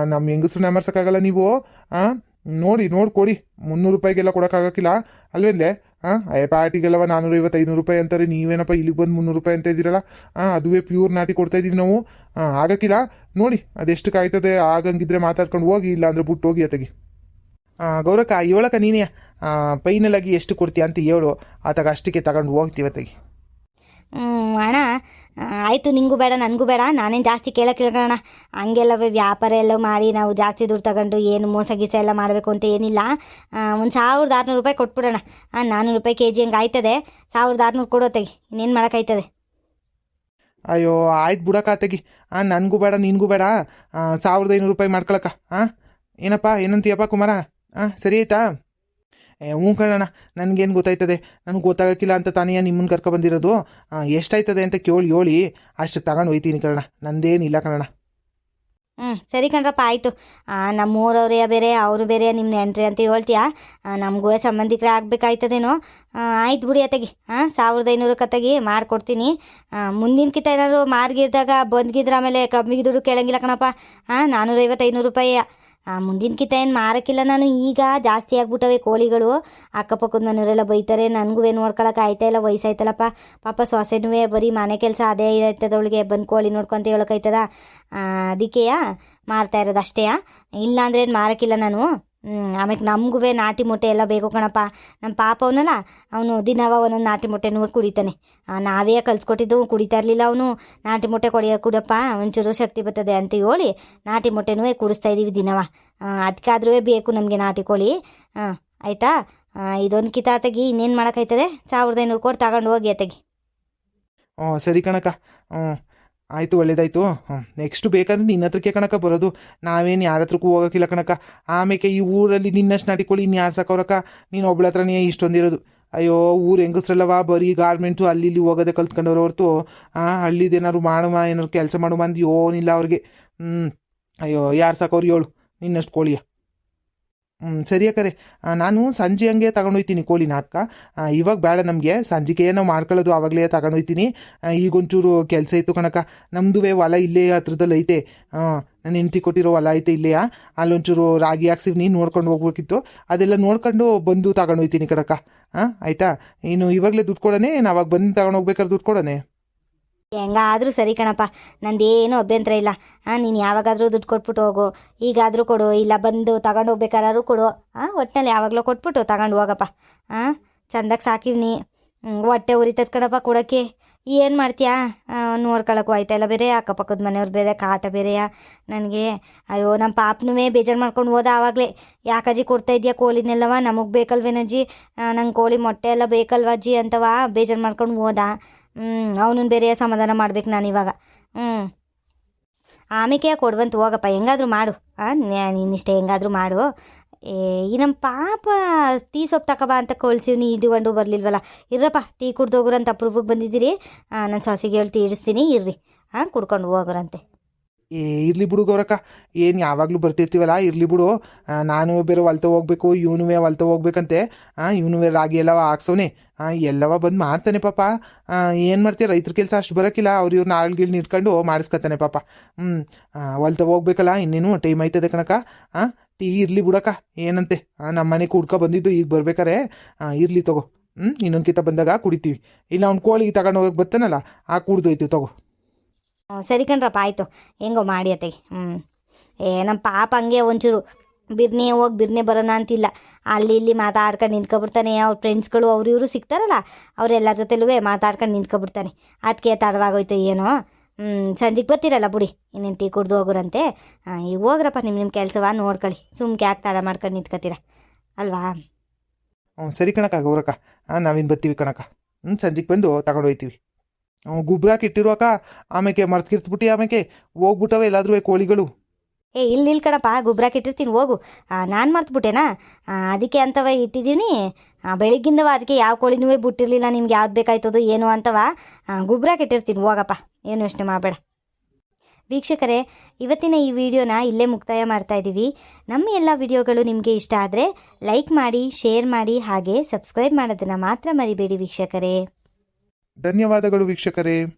ನಮ್ಮ ಹೆಂಗಸ್ರನ್ನ ಯಾಮರ್ಸೋಕ್ಕಾಗಲ್ಲ ನೀವು? ಹಾಂ ನೋಡಿ ನೋಡಿ ಕೊಡಿ ಮುನ್ನೂರು ರೂಪಾಯಿಗೆಲ್ಲ ಕೊಡೋಕ್ಕಾಗಕ್ಕಿಲ್ಲ. ಅಲ್ವೇನ್ಲೆ? ಹಾಂ ಪ್ಯಾಟಿಗೆಲ್ಲವ ನಾನ್ನೂರ ಐವತ್ತು ಐನೂರು ರೂಪಾಯಿ ಅಂತಾರೆ, ನೀವೇನಪ್ಪ ಇಲ್ಲಿಗೆ ಬಂದು ಮುನ್ನೂರು ರೂಪಾಯಿ ಅಂತ ಇದ್ದೀರಲ್ಲ? ಹಾಂ ಅದುವೇ ಪ್ಯೂರ್ ನಾಟಿ ಕೊಡ್ತಾ ಇದ್ದೀವಿ ನಾವು. ಹಾಂ ಆಗಕ್ಕಿಲ್ಲ. ನೋಡಿ, ಅದೆಷ್ಟು ಕಾಯ್ತದೆ, ಆಗಂಗಿದ್ರೆ ಮಾತಾಡ್ಕೊಂಡು ಹೋಗಿ ಇಲ್ಲ ಅಂದ್ರೆ ಬಿಟ್ಟು ಹೋಗಿ ಅತ್ತಗಿ ಗೌರಕ್ಕ ಇವಳಕ್ಕ ನೀನೇ ಪೈನಲಾಗಿ ಎಷ್ಟು ಕೊಡ್ತೀಯ ಅಂತ ಹೇಳು. ಆತಾಗ ಅಷ್ಟಕ್ಕೆ ತಗೊಂಡು ಹೋಗ್ತೀವತ್ತಾಗಿ ಹ್ಞೂ ಅಣ್ಣ ಆಯ್ತು, ನಿಂಗೂ ಬೇಡ, ನನಗೂ ಬೇಡ. ನಾನೇನು ಜಾಸ್ತಿ ಕೇಳಕ್ಕೆ ಕೇಳೋಣ ಹಂಗೆಲ್ಲ ವ್ಯಾಪಾರ ಎಲ್ಲ ಮಾಡಿ ನಾವು ಜಾಸ್ತಿ ದುಡ್ಡು ತಗೊಂಡು ಏನು ಮೋಸ ಗೀಸ ಎಲ್ಲ ಮಾಡಬೇಕು ಅಂತ ಏನಿಲ್ಲ. ಒಂದು ಸಾವಿರದ ಆರುನೂರು ರೂಪಾಯಿ ಕೊಟ್ಬಿಡೋಣ. ಹಾಂ ನಾನ್ನೂರು ರೂಪಾಯಿ ಕೆ ಜಿ ಹಂಗೆ ಆಯ್ತದೆ. ಸಾವಿರದ ಆರುನೂರು ಕೊಡೋ ತೆಗಿ ಇನ್ನೇನು ಮಾಡೋಕ್ಕಾಯ್ತದೆ? ಅಯ್ಯೋ, ಆಯ್ತು ಬಿಡಕ್ಕ ತೆಗಿ ಹಾಂ ನನಗೂ ಬೇಡ, ನಿನಗೂ ಬೇಡ. ಸಾವಿರದ ಐನೂರು ರೂಪಾಯಿ ಮಾಡ್ಕೊಳಕ್ಕ. ಹಾಂ ಏನಪ್ಪ, ಏನಂತೀಯಪ್ಪ ಕುಮಾರ? ಹಾಂ ಸರಿ ಆಯ್ತಾ? ಹ್ಞೂ ಕಣಣ್ಣ, ನನಗೇನು ಗೊತ್ತಾಯ್ತದೆ? ನನಗೆ ಗೊತ್ತಾಗೋಕ್ಕಿಲ್ಲ ಅಂತ ತಾನೇ ನಿಮ್ಮನ್ನು ಕರ್ಕೊ ಬಂದಿರೋದು. ಎಷ್ಟಾಯ್ತದೆ ಅಂತ ಕೇಳಿ, ಹೇಳಿ. ಅಷ್ಟು ತಗೊಂಡು ಹೋಯ್ತೀನಿ ಕಣಣ್ಣ. ನಂದೇನಿಲ್ಲ ಕಣಣ್ಣ. ಹ್ಞೂ ಸರಿ ಕಣ್ರಪ್ಪ, ಆಯಿತು. ನಮ್ಮೂರವ್ರೇ ಬೇರೆ, ಅವರು ಬೇರೆ ನಿಮ್ಮ ನೆಂಟ್ರಿ ಅಂತ ಹೇಳ್ತೀಯಾ? ನಮಗೂ ಸಂಬಂಧಿಕರೇ ಆಗಬೇಕಾಯ್ತದೇನೋ? ಆಯ್ತು ಬಿಡಿ ಅತ್ತಗಿ. ಹಾಂ ಸಾವಿರದ ಐನೂರು ಕತ್ತಗಿ ಮಾಡಿಕೊಡ್ತೀನಿ. ಮುಂದಿನಕಿತ ಏನಾದ್ರು ಮಾರ್ಗಿದ್ದಾಗ ಬಂದ್ಗಿದ್ರೆ ಆಮೇಲೆ ಕಮ್ಮಿಗೆ ದುಡ್ಡು ಕೇಳಂಗಿಲ್ಲ ಕಣಪ್ಪ. ಹಾಂ ನಾನ್ನೂರೈವತ್ತು ಐನೂರು ರೂಪಾಯಿ ಮುಂದಿನಕಿತ ಏನು ಮಾರಕ್ಕಿಲ್ಲ ನಾನು. ಈಗ ಜಾಸ್ತಿ ಆಗ್ಬಿಟ್ಟವೆ ಕೋಳಿಗಳು. ಅಕ್ಕಪಕ್ಕದ ಮನೆಯವರೆಲ್ಲ ಬೈತಾರೆ, ನನಗೂ ಏನು ನೋಡ್ಕೊಳಕ್ಕೆ ಆಯ್ತಾ ಇಲ್ಲ, ವಯಸ್ಸಾಯ್ತಲ್ಲಪ್ಪ. ಪಾಪ ಸೊಸೆನೂ ಬರೀ ಮನೆ ಕೆಲಸ ಅದೇ ಅವಳಿಗೆ ಬಂದು ಕೋಳಿ ನೋಡ್ಕೊಂತ ಹೇಳೋಕೈತದ ಅದಕ್ಕೆಯಾ? ಮಾರ್ತಾ ಇರೋದು ಅಷ್ಟೇ ಇಲ್ಲ ಅಂದ್ರೆ ಏನು ಮಾರಕ್ಕಿಲ್ಲ ನಾನು. ಆಮೇಲೆ ನಮಗೂ ನಾಟಿ ಮೊಟ್ಟೆ ಎಲ್ಲ ಬೇಕು ಕಣಪ್ಪ. ನಮ್ಮ ಪಾಪ ಅವನಲ್ಲ ಅವನು ದಿನವ ಒಂದೊಂದು ನಾಟಿ ಮೊಟ್ಟೆನೂ ಕುಡಿತಾನೆ. ನಾವೇ ಕಲ್ಸ್ಕೊಟ್ಟಿದ್ದು ಕುಡಿತಾ ಇರಲಿಲ್ಲ ಅವನು. ನಾಟಿ ಮೊಟ್ಟೆ ಕೊಡಿಯ ಕುಡಪ್ಪ, ಒಂಚೂರು ಶಕ್ತಿ ಬರ್ತದೆ ಅಂತ ಹೇಳಿ ನಾಟಿ ಮೊಟ್ಟೆನೂ ಕುಡಿಸ್ತಾ ಇದ್ದೀವಿ ದಿನವ. ಅದಕ್ಕಾದ್ರೂ ಬೇಕು ನಮಗೆ ನಾಟಿ ಕೋಳಿ. ಹಾಂ ಆಯಿತಾ? ಇದೊಂದು ಕಿತಾ ತೆಗಿ ಇನ್ನೇನು ಮಾಡೋಕ್ಕಾಯ್ತದೆ ಸಾವಿರದ ಐನೂರು ಕೊಟ್ಟು ತಗೊಂಡು ಹೋಗಿ ತೆಗಿ ಹ್ಞೂ ಸರಿ ಕಣಕ್ಕ. ಹ್ಞೂ ಆಯಿತು, ಒಳ್ಳೇದಾಯಿತು. ಹ್ಞೂ ನೆಕ್ಸ್ಟ್ ಬೇಕಂದ್ರೆ ನಿನ್ನ ಹತ್ರಕ್ಕೆ ಕಣಕ್ಕ ಬರೋದು. ನಾವೇನು ಯಾರ ಹತ್ರಕ್ಕೂ ಹೋಗೋಕ್ಕಿಲ್ಲ ಕಣಕ್ಕ. ಆಮೇಲೆ ಈ ಊರಲ್ಲಿ ನಿನ್ನಷ್ಟು ನಡಿಕೊಳ್ಳಿ ಇನ್ನು ಯಾರು ಸಾಕೋರಕ್ಕ ನೀನು ಒಬ್ಳ ಹತ್ರನೇ ಇಷ್ಟೊಂದಿರೋದು. ಅಯ್ಯೋ, ಊರು ಹೆಂಗಸ್ರಲ್ಲವ ಬರೀ ಗಾರ್ಮೆಂಟು ಅಲ್ಲಿ ಇಲ್ಲಿ ಹೋಗೋದೇ ಕಲ್ತ್ಕೊಂಡವ್ರು ಹೊರತು. ಹಳ್ಳಿದೇನಾದ್ರು ಮಾಡುವ ಏನಾದ್ರು ಕೆಲಸ ಮಾಡುವ ಅಂದು ಏನಿಲ್ಲ ಅವ್ರಿಗೆ. ಹ್ಞೂ ಅಯ್ಯೋ, ಯಾರು ಸಾಕೋರು ಹೇಳು. ನಿನ್ನಷ್ಟು ಕೋಳಿಯ. ಹ್ಞೂ ಸರಿ ನಾನು ಸಂಜೆ ಹಂಗೆ ತಗೊಂಡೋಯ್ತೀನಿ ಕೋಳಿನ ಅಕ್ಕ. ಇವಾಗ ಬೇಡ ನಮಗೆ. ಸಂಜೆಗೆ ಏನೋ ಮಾಡ್ಕೊಳ್ಳೋದು ಆವಾಗಲೇ ತಗೊಂಡೋಯ್ತೀನಿ. ಈಗೊಂಚೂರು ಕೆಲಸ ಇತ್ತು ಕಣಕ್ಕ. ನಮ್ಮದುವೇ ಹೊಲ ಇಲ್ಲೇ ಹತ್ರದಲ್ಲಿ ಐತೆ. ಹಾಂ ನನ್ನ ಹೆಂಡತಿ ಕೊಟ್ಟಿರೋ ಹೊಲ ಐತೆ ಇಲ್ಲೆಯಾ ಅಲ್ಲೊಂಚೂರು ರಾಗಿ ಹಾಕ್ಸಿವ್ ನೀನು ನೋಡ್ಕೊಂಡು ಹೋಗ್ಬೇಕಿತ್ತು. ಅದೆಲ್ಲ ನೋಡ್ಕೊಂಡು ಬಂದು ತಗೊಂಡೋಯ್ತೀನಿ ಕಣಕ್ಕ. ಹಾಂ ಆಯಿತಾ? ಇನ್ನು ಇವಾಗಲೇ ದುಡ್ಡು ಕೊಡೋಣ? ನಾನು ಅವಾಗ ಬಂದು ತಗೊಂಡು ಹೋಗ್ಬೇಕಾದ್ರೆ ದುಡ್ಡು ಕೊಡೋಣ? ಹೆಂಗಾದ್ರೂ ಸರಿ ಕಣಪ್ಪ. ನಂದೇನು ಅಭ್ಯಂತರ ಇಲ್ಲ. ಹಾಂ ನೀನು ಯಾವಾಗಾದರೂ ದುಡ್ಡು ಕೊಟ್ಬಿಟ್ಟು ಹೋಗು. ಈಗಾದರೂ ಕೊಡು. ಇಲ್ಲ ಬಂದು ತಗೊಂಡು ಹೋಗ್ಬೇಕಾದ್ರೂ ಕೊಡು. ಹಾಂ ಒಟ್ಟಿನಲ್ಲಿ ಯಾವಾಗಲೂ ಕೊಟ್ಬಿಟ್ಟು ತಗೊಂಡು ಹೋಗಪ್ಪ. ಹಾಂ ಚಂದಕ್ಕೆ ಸಾಕಿವ್ನಿ. ಹೊಟ್ಟೆ ಉರಿತದ ಕಣಪ್ಪ ಕೊಡೋಕ್ಕೆ. ಏನು ಮಾಡ್ತೀಯಾ? ನೋಡ್ಕೊಳಕ್ಕೂ ಇಲ್ಲ ಬೇರೆ. ಅಕ್ಕಪಕ್ಕದ ಮನೆಯವ್ರು ಬೇರೆ, ಕಾಟ ಬೇರೆಯಾ ನನಗೆ, ಅಯ್ಯೋ ನಮ್ಮ ಪಾಪನೂ ಬೇಜಾರು ಮಾಡ್ಕೊಂಡು ಹೋದ ಆವಾಗಲೇ. ಯಾಕಜ್ಜಿ ಕೊಡ್ತಾ ಇದೆಯಾ ಕೋಳಿನೆಲ್ಲವ? ನಮಗೆ ಬೇಕಲ್ವೇನಜ್ಜಿ? ನಂಗೆ ಕೋಳಿ ಮೊಟ್ಟೆ ಎಲ್ಲ ಬೇಕಲ್ವ ಅಜ್ಜಿ ಅಂತವಾ? ಬೇಜಾರು ಮಾಡ್ಕೊಂಡು ಹೋದ. ಹ್ಞೂ ಅವನನ್ನು ಬೇರೆ ಸಮಾಧಾನ ಮಾಡ್ಬೇಕು ನಾನು ಇವಾಗ. ಹ್ಞೂ ಆಮೇಕೆ ಕೊಡುವಂತ ಹೋಗಪ್ಪ, ಹೆಂಗಾದರೂ ಮಾಡು. ಹಾಂ ನೀನಿಷ್ಟೇ ಹೆಂಗಾದರೂ ಮಾಡು. ಏ, ಈ ನಮ್ಮ ಪಾಪ ಟೀ ಸೊಪ್ಪು ತಗೋಬಾ ಅಂತ ಕಳ್ಸಿವ್ನಿ ಇದುಕೊಂಡು ಬರಲಿಲ್ವಲ್ಲ? ಇರ್ರಪ್ಪ, ಟೀ ಕುಡ್ದು ಹೋಗ್ರಂತ ಅಪ್ರೂಪಕ್ಕೆ ಬಂದಿದ್ದೀರಿ. ನನ್ನ ಸಾಸಿಗೆ ಹೇಳಿ ತೀರಿಸ್ತೀನಿ, ಇರ್ರಿ. ಹಾಂ ಕುಡ್ಕೊಂಡು ಹೋಗ್ರಂತೆ. ಏ, ಇರ್ಲಿ ಬಿಡು ಗೌರಕ್ಕ. ಏನು ಯಾವಾಗಲೂ ಬರ್ತಿರ್ತೀವಲ್ಲ, ಇರ್ಲಿ ಬಿಡು. ನಾನು ಬೇರೆ ಹೊಲ್ತ ಹೋಗ್ಬೇಕು ಇವನುವೇ ಹೊಲ್ತ ಹೋಗ್ಬೇಕಂತೆ. ಇವನುವೇ ರಾಗಿ ಎಲ್ಲವ ಹಾಕ್ಸೋನೆ. ಎಲ್ಲವ ಬಂದು ಮಾಡ್ತಾನೆ ಪಾಪ. ಏನು ಮಾಡ್ತೀಯ ರೈತರ ಕೆಲಸ ಅಷ್ಟು ಬರೋಕ್ಕಿಲ್ಲ ಅವ್ರು ಇವ್ರು ಗಿಳ್ ಇಟ್ಕೊಂಡು ಮಾಡಿಸ್ಕೊತಾನೆ ಪಾಪ. ಹ್ಞೂ ಹೊಲ್ತ ಹೋಗ್ಬೇಕಲ್ಲ, ಇನ್ನೇನು ಟೈಮ್ ಆಯ್ತದೆ ಕಣಕ ಟೀ ಇರಲಿ ಬಿಡಕ್ಕ, ಏನಂತೆ. ನಮ್ಮ ಮನೆ ಕುಡ್ಕೊ ಬಂದಿದ್ದು ಈಗ ಬರ್ಬೇಕಾರೆ. ಇರಲಿ ತಗೋ. ಹ್ಞೂ ಇನ್ನೊಂದ್ಕಿತ ಬಂದಾಗ ಕುಡಿತೀವಿ. ಇಲ್ಲ, ಅವ್ನು ಕೋಳಿಗೆ ತಗೊಂಡು ಹೋಗಕ್ಕೆ ಬರ್ತಾನಲ್ಲ ಆ ಕುಡ್ದೋಯ್ತೀವಿ ತಗೋ. ಸರಿ ಕಣ್ರಪ್ಪ, ಆಯಿತು. ಹೆಂಗೋ ಮಾಡಿ ಅತ್ತೆ ಹ್ಞೂ ಏ ನಮ್ಮ ಪಾಪ ಹಂಗೆ ಒಂಚೂರು ಬಿರ್ನೆ ಹೋಗಿ ಬಿರ್ನೆ ಬರೋಣ ಅಂತಿಲ್ಲ. ಅಲ್ಲಿ ಇಲ್ಲಿ ಮಾತಾಡ್ಕೊಂಡು ನಿಂತ್ಕೊಬಿಡ್ತಾನೆ. ಅವ್ರ ಫ್ರೆಂಡ್ಸ್ಗಳು ಅವ್ರು ಇವರು ಸಿಗ್ತಾರಲ್ಲ ಅವರೆಲ್ಲರ ಜೊತೆಲೂ ಮಾತಾಡ್ಕೊಂಡು ನಿಂತ್ಕೊಬಿಡ್ತಾನೆ. ಅದಕ್ಕೆ ತಡವಾಗೋಯ್ತು ಏನೋ. ಹ್ಞೂ ಸಂಜೆಗೆ ಬರ್ತೀರಲ್ಲ ಬಿಡಿ? ಇನ್ನೇನು ಟೀ ಕುಡ್ದು ಹೋಗೋರಂತೆ? ಈಗ ಹೋಗ್ರಪ್ಪ ನಿಮ್ಮ ನಿಮ್ಮ ಕೆಲಸವ? ನೋಡ್ಕೊಳ್ಳಿ. ಸುಮ್ಕೆ ಯಾಕೆ ತಡ ಮಾಡ್ಕೊಂಡು ನಿಂತ್ಕೊತೀರ ಅಲ್ವಾ? ಹ್ಞೂ ಸರಿ ಕಣಕ್ಕ, ಗೌರಕ್ಕ. ಹಾಂ ನಾವಿನ್ನು ಬರ್ತೀವಿ ಕಣಕ್ಕ. ಹ್ಞೂ ಸಂಜೆಗೆ ಬಂದು ತಗೊಂಡು ಹೋಯ್ತೀವಿ. ಹ್ಞೂ ಗುಬ್ರಾಕ್ ಇಟ್ಟಿರುವಕ್ಕ ಆಮೇಲೆ ಮರ್ತ್ಕಿರ್ತ್ಬಿಟ್ಟು ಆಮೇಲೆ ಹೋಗ್ಬಿಟ್ಟವೆ ಎಲ್ಲಾದ್ರೂ ಕೋಳಿಗಳು. ಏ ಇಲ್ಲಿ ಇಲ್ಲಿ ಕಣಪ್ಪ ಗೊಬ್ಬರ ಇಟ್ಟಿರ್ತೀನಿ ಹೋಗು. ನಾನು ಮರ್ತ್ಬಿಟ್ಟೆನಾ ಅದಕ್ಕೆ ಅಂತವ ಇಟ್ಟಿದ್ದೀನಿ. ಬೆಳಿಗ್ಗಿಂದವ ಅದಕ್ಕೆ ಯಾವ ಕೋಳಿನೂ ಬಿಟ್ಟಿರಲಿಲ್ಲ, ನಿಮ್ಗೆ ಯಾವ್ದು ಬೇಕಾಯ್ತದೋ ಏನು ಅಂತವ. ಗೊಬ್ಬರ ಇಟ್ಟಿರ್ತೀನಿ ಹೋಗಪ್ಪ. ಏನು ಯೋಚನೆ ಮಾಡಬೇಡ. ವೀಕ್ಷಕರೇ, ಇವತ್ತಿನ ಈ ವಿಡಿಯೋನ ಇಲ್ಲೇ ಮುಕ್ತಾಯ ಮಾಡ್ತಾ ಇದ್ದೀವಿ ನಮ್ಮ ಎಲ್ಲ ವಿಡಿಯೋಗಳು ನಿಮಗೆ ಇಷ್ಟ ಆದರೆ, ಲೈಕ್ ಮಾಡಿ, ಶೇರ್ ಮಾಡಿ, ಹಾಗೆ ಸಬ್ಸ್ಕ್ರೈಬ್ ಮಾಡೋದನ್ನು ಮಾತ್ರ ಮರಿಬೇಡಿ ವೀಕ್ಷಕರೇ. ಧನ್ಯವಾದಗಳು ವೀಕ್ಷಕರೇ.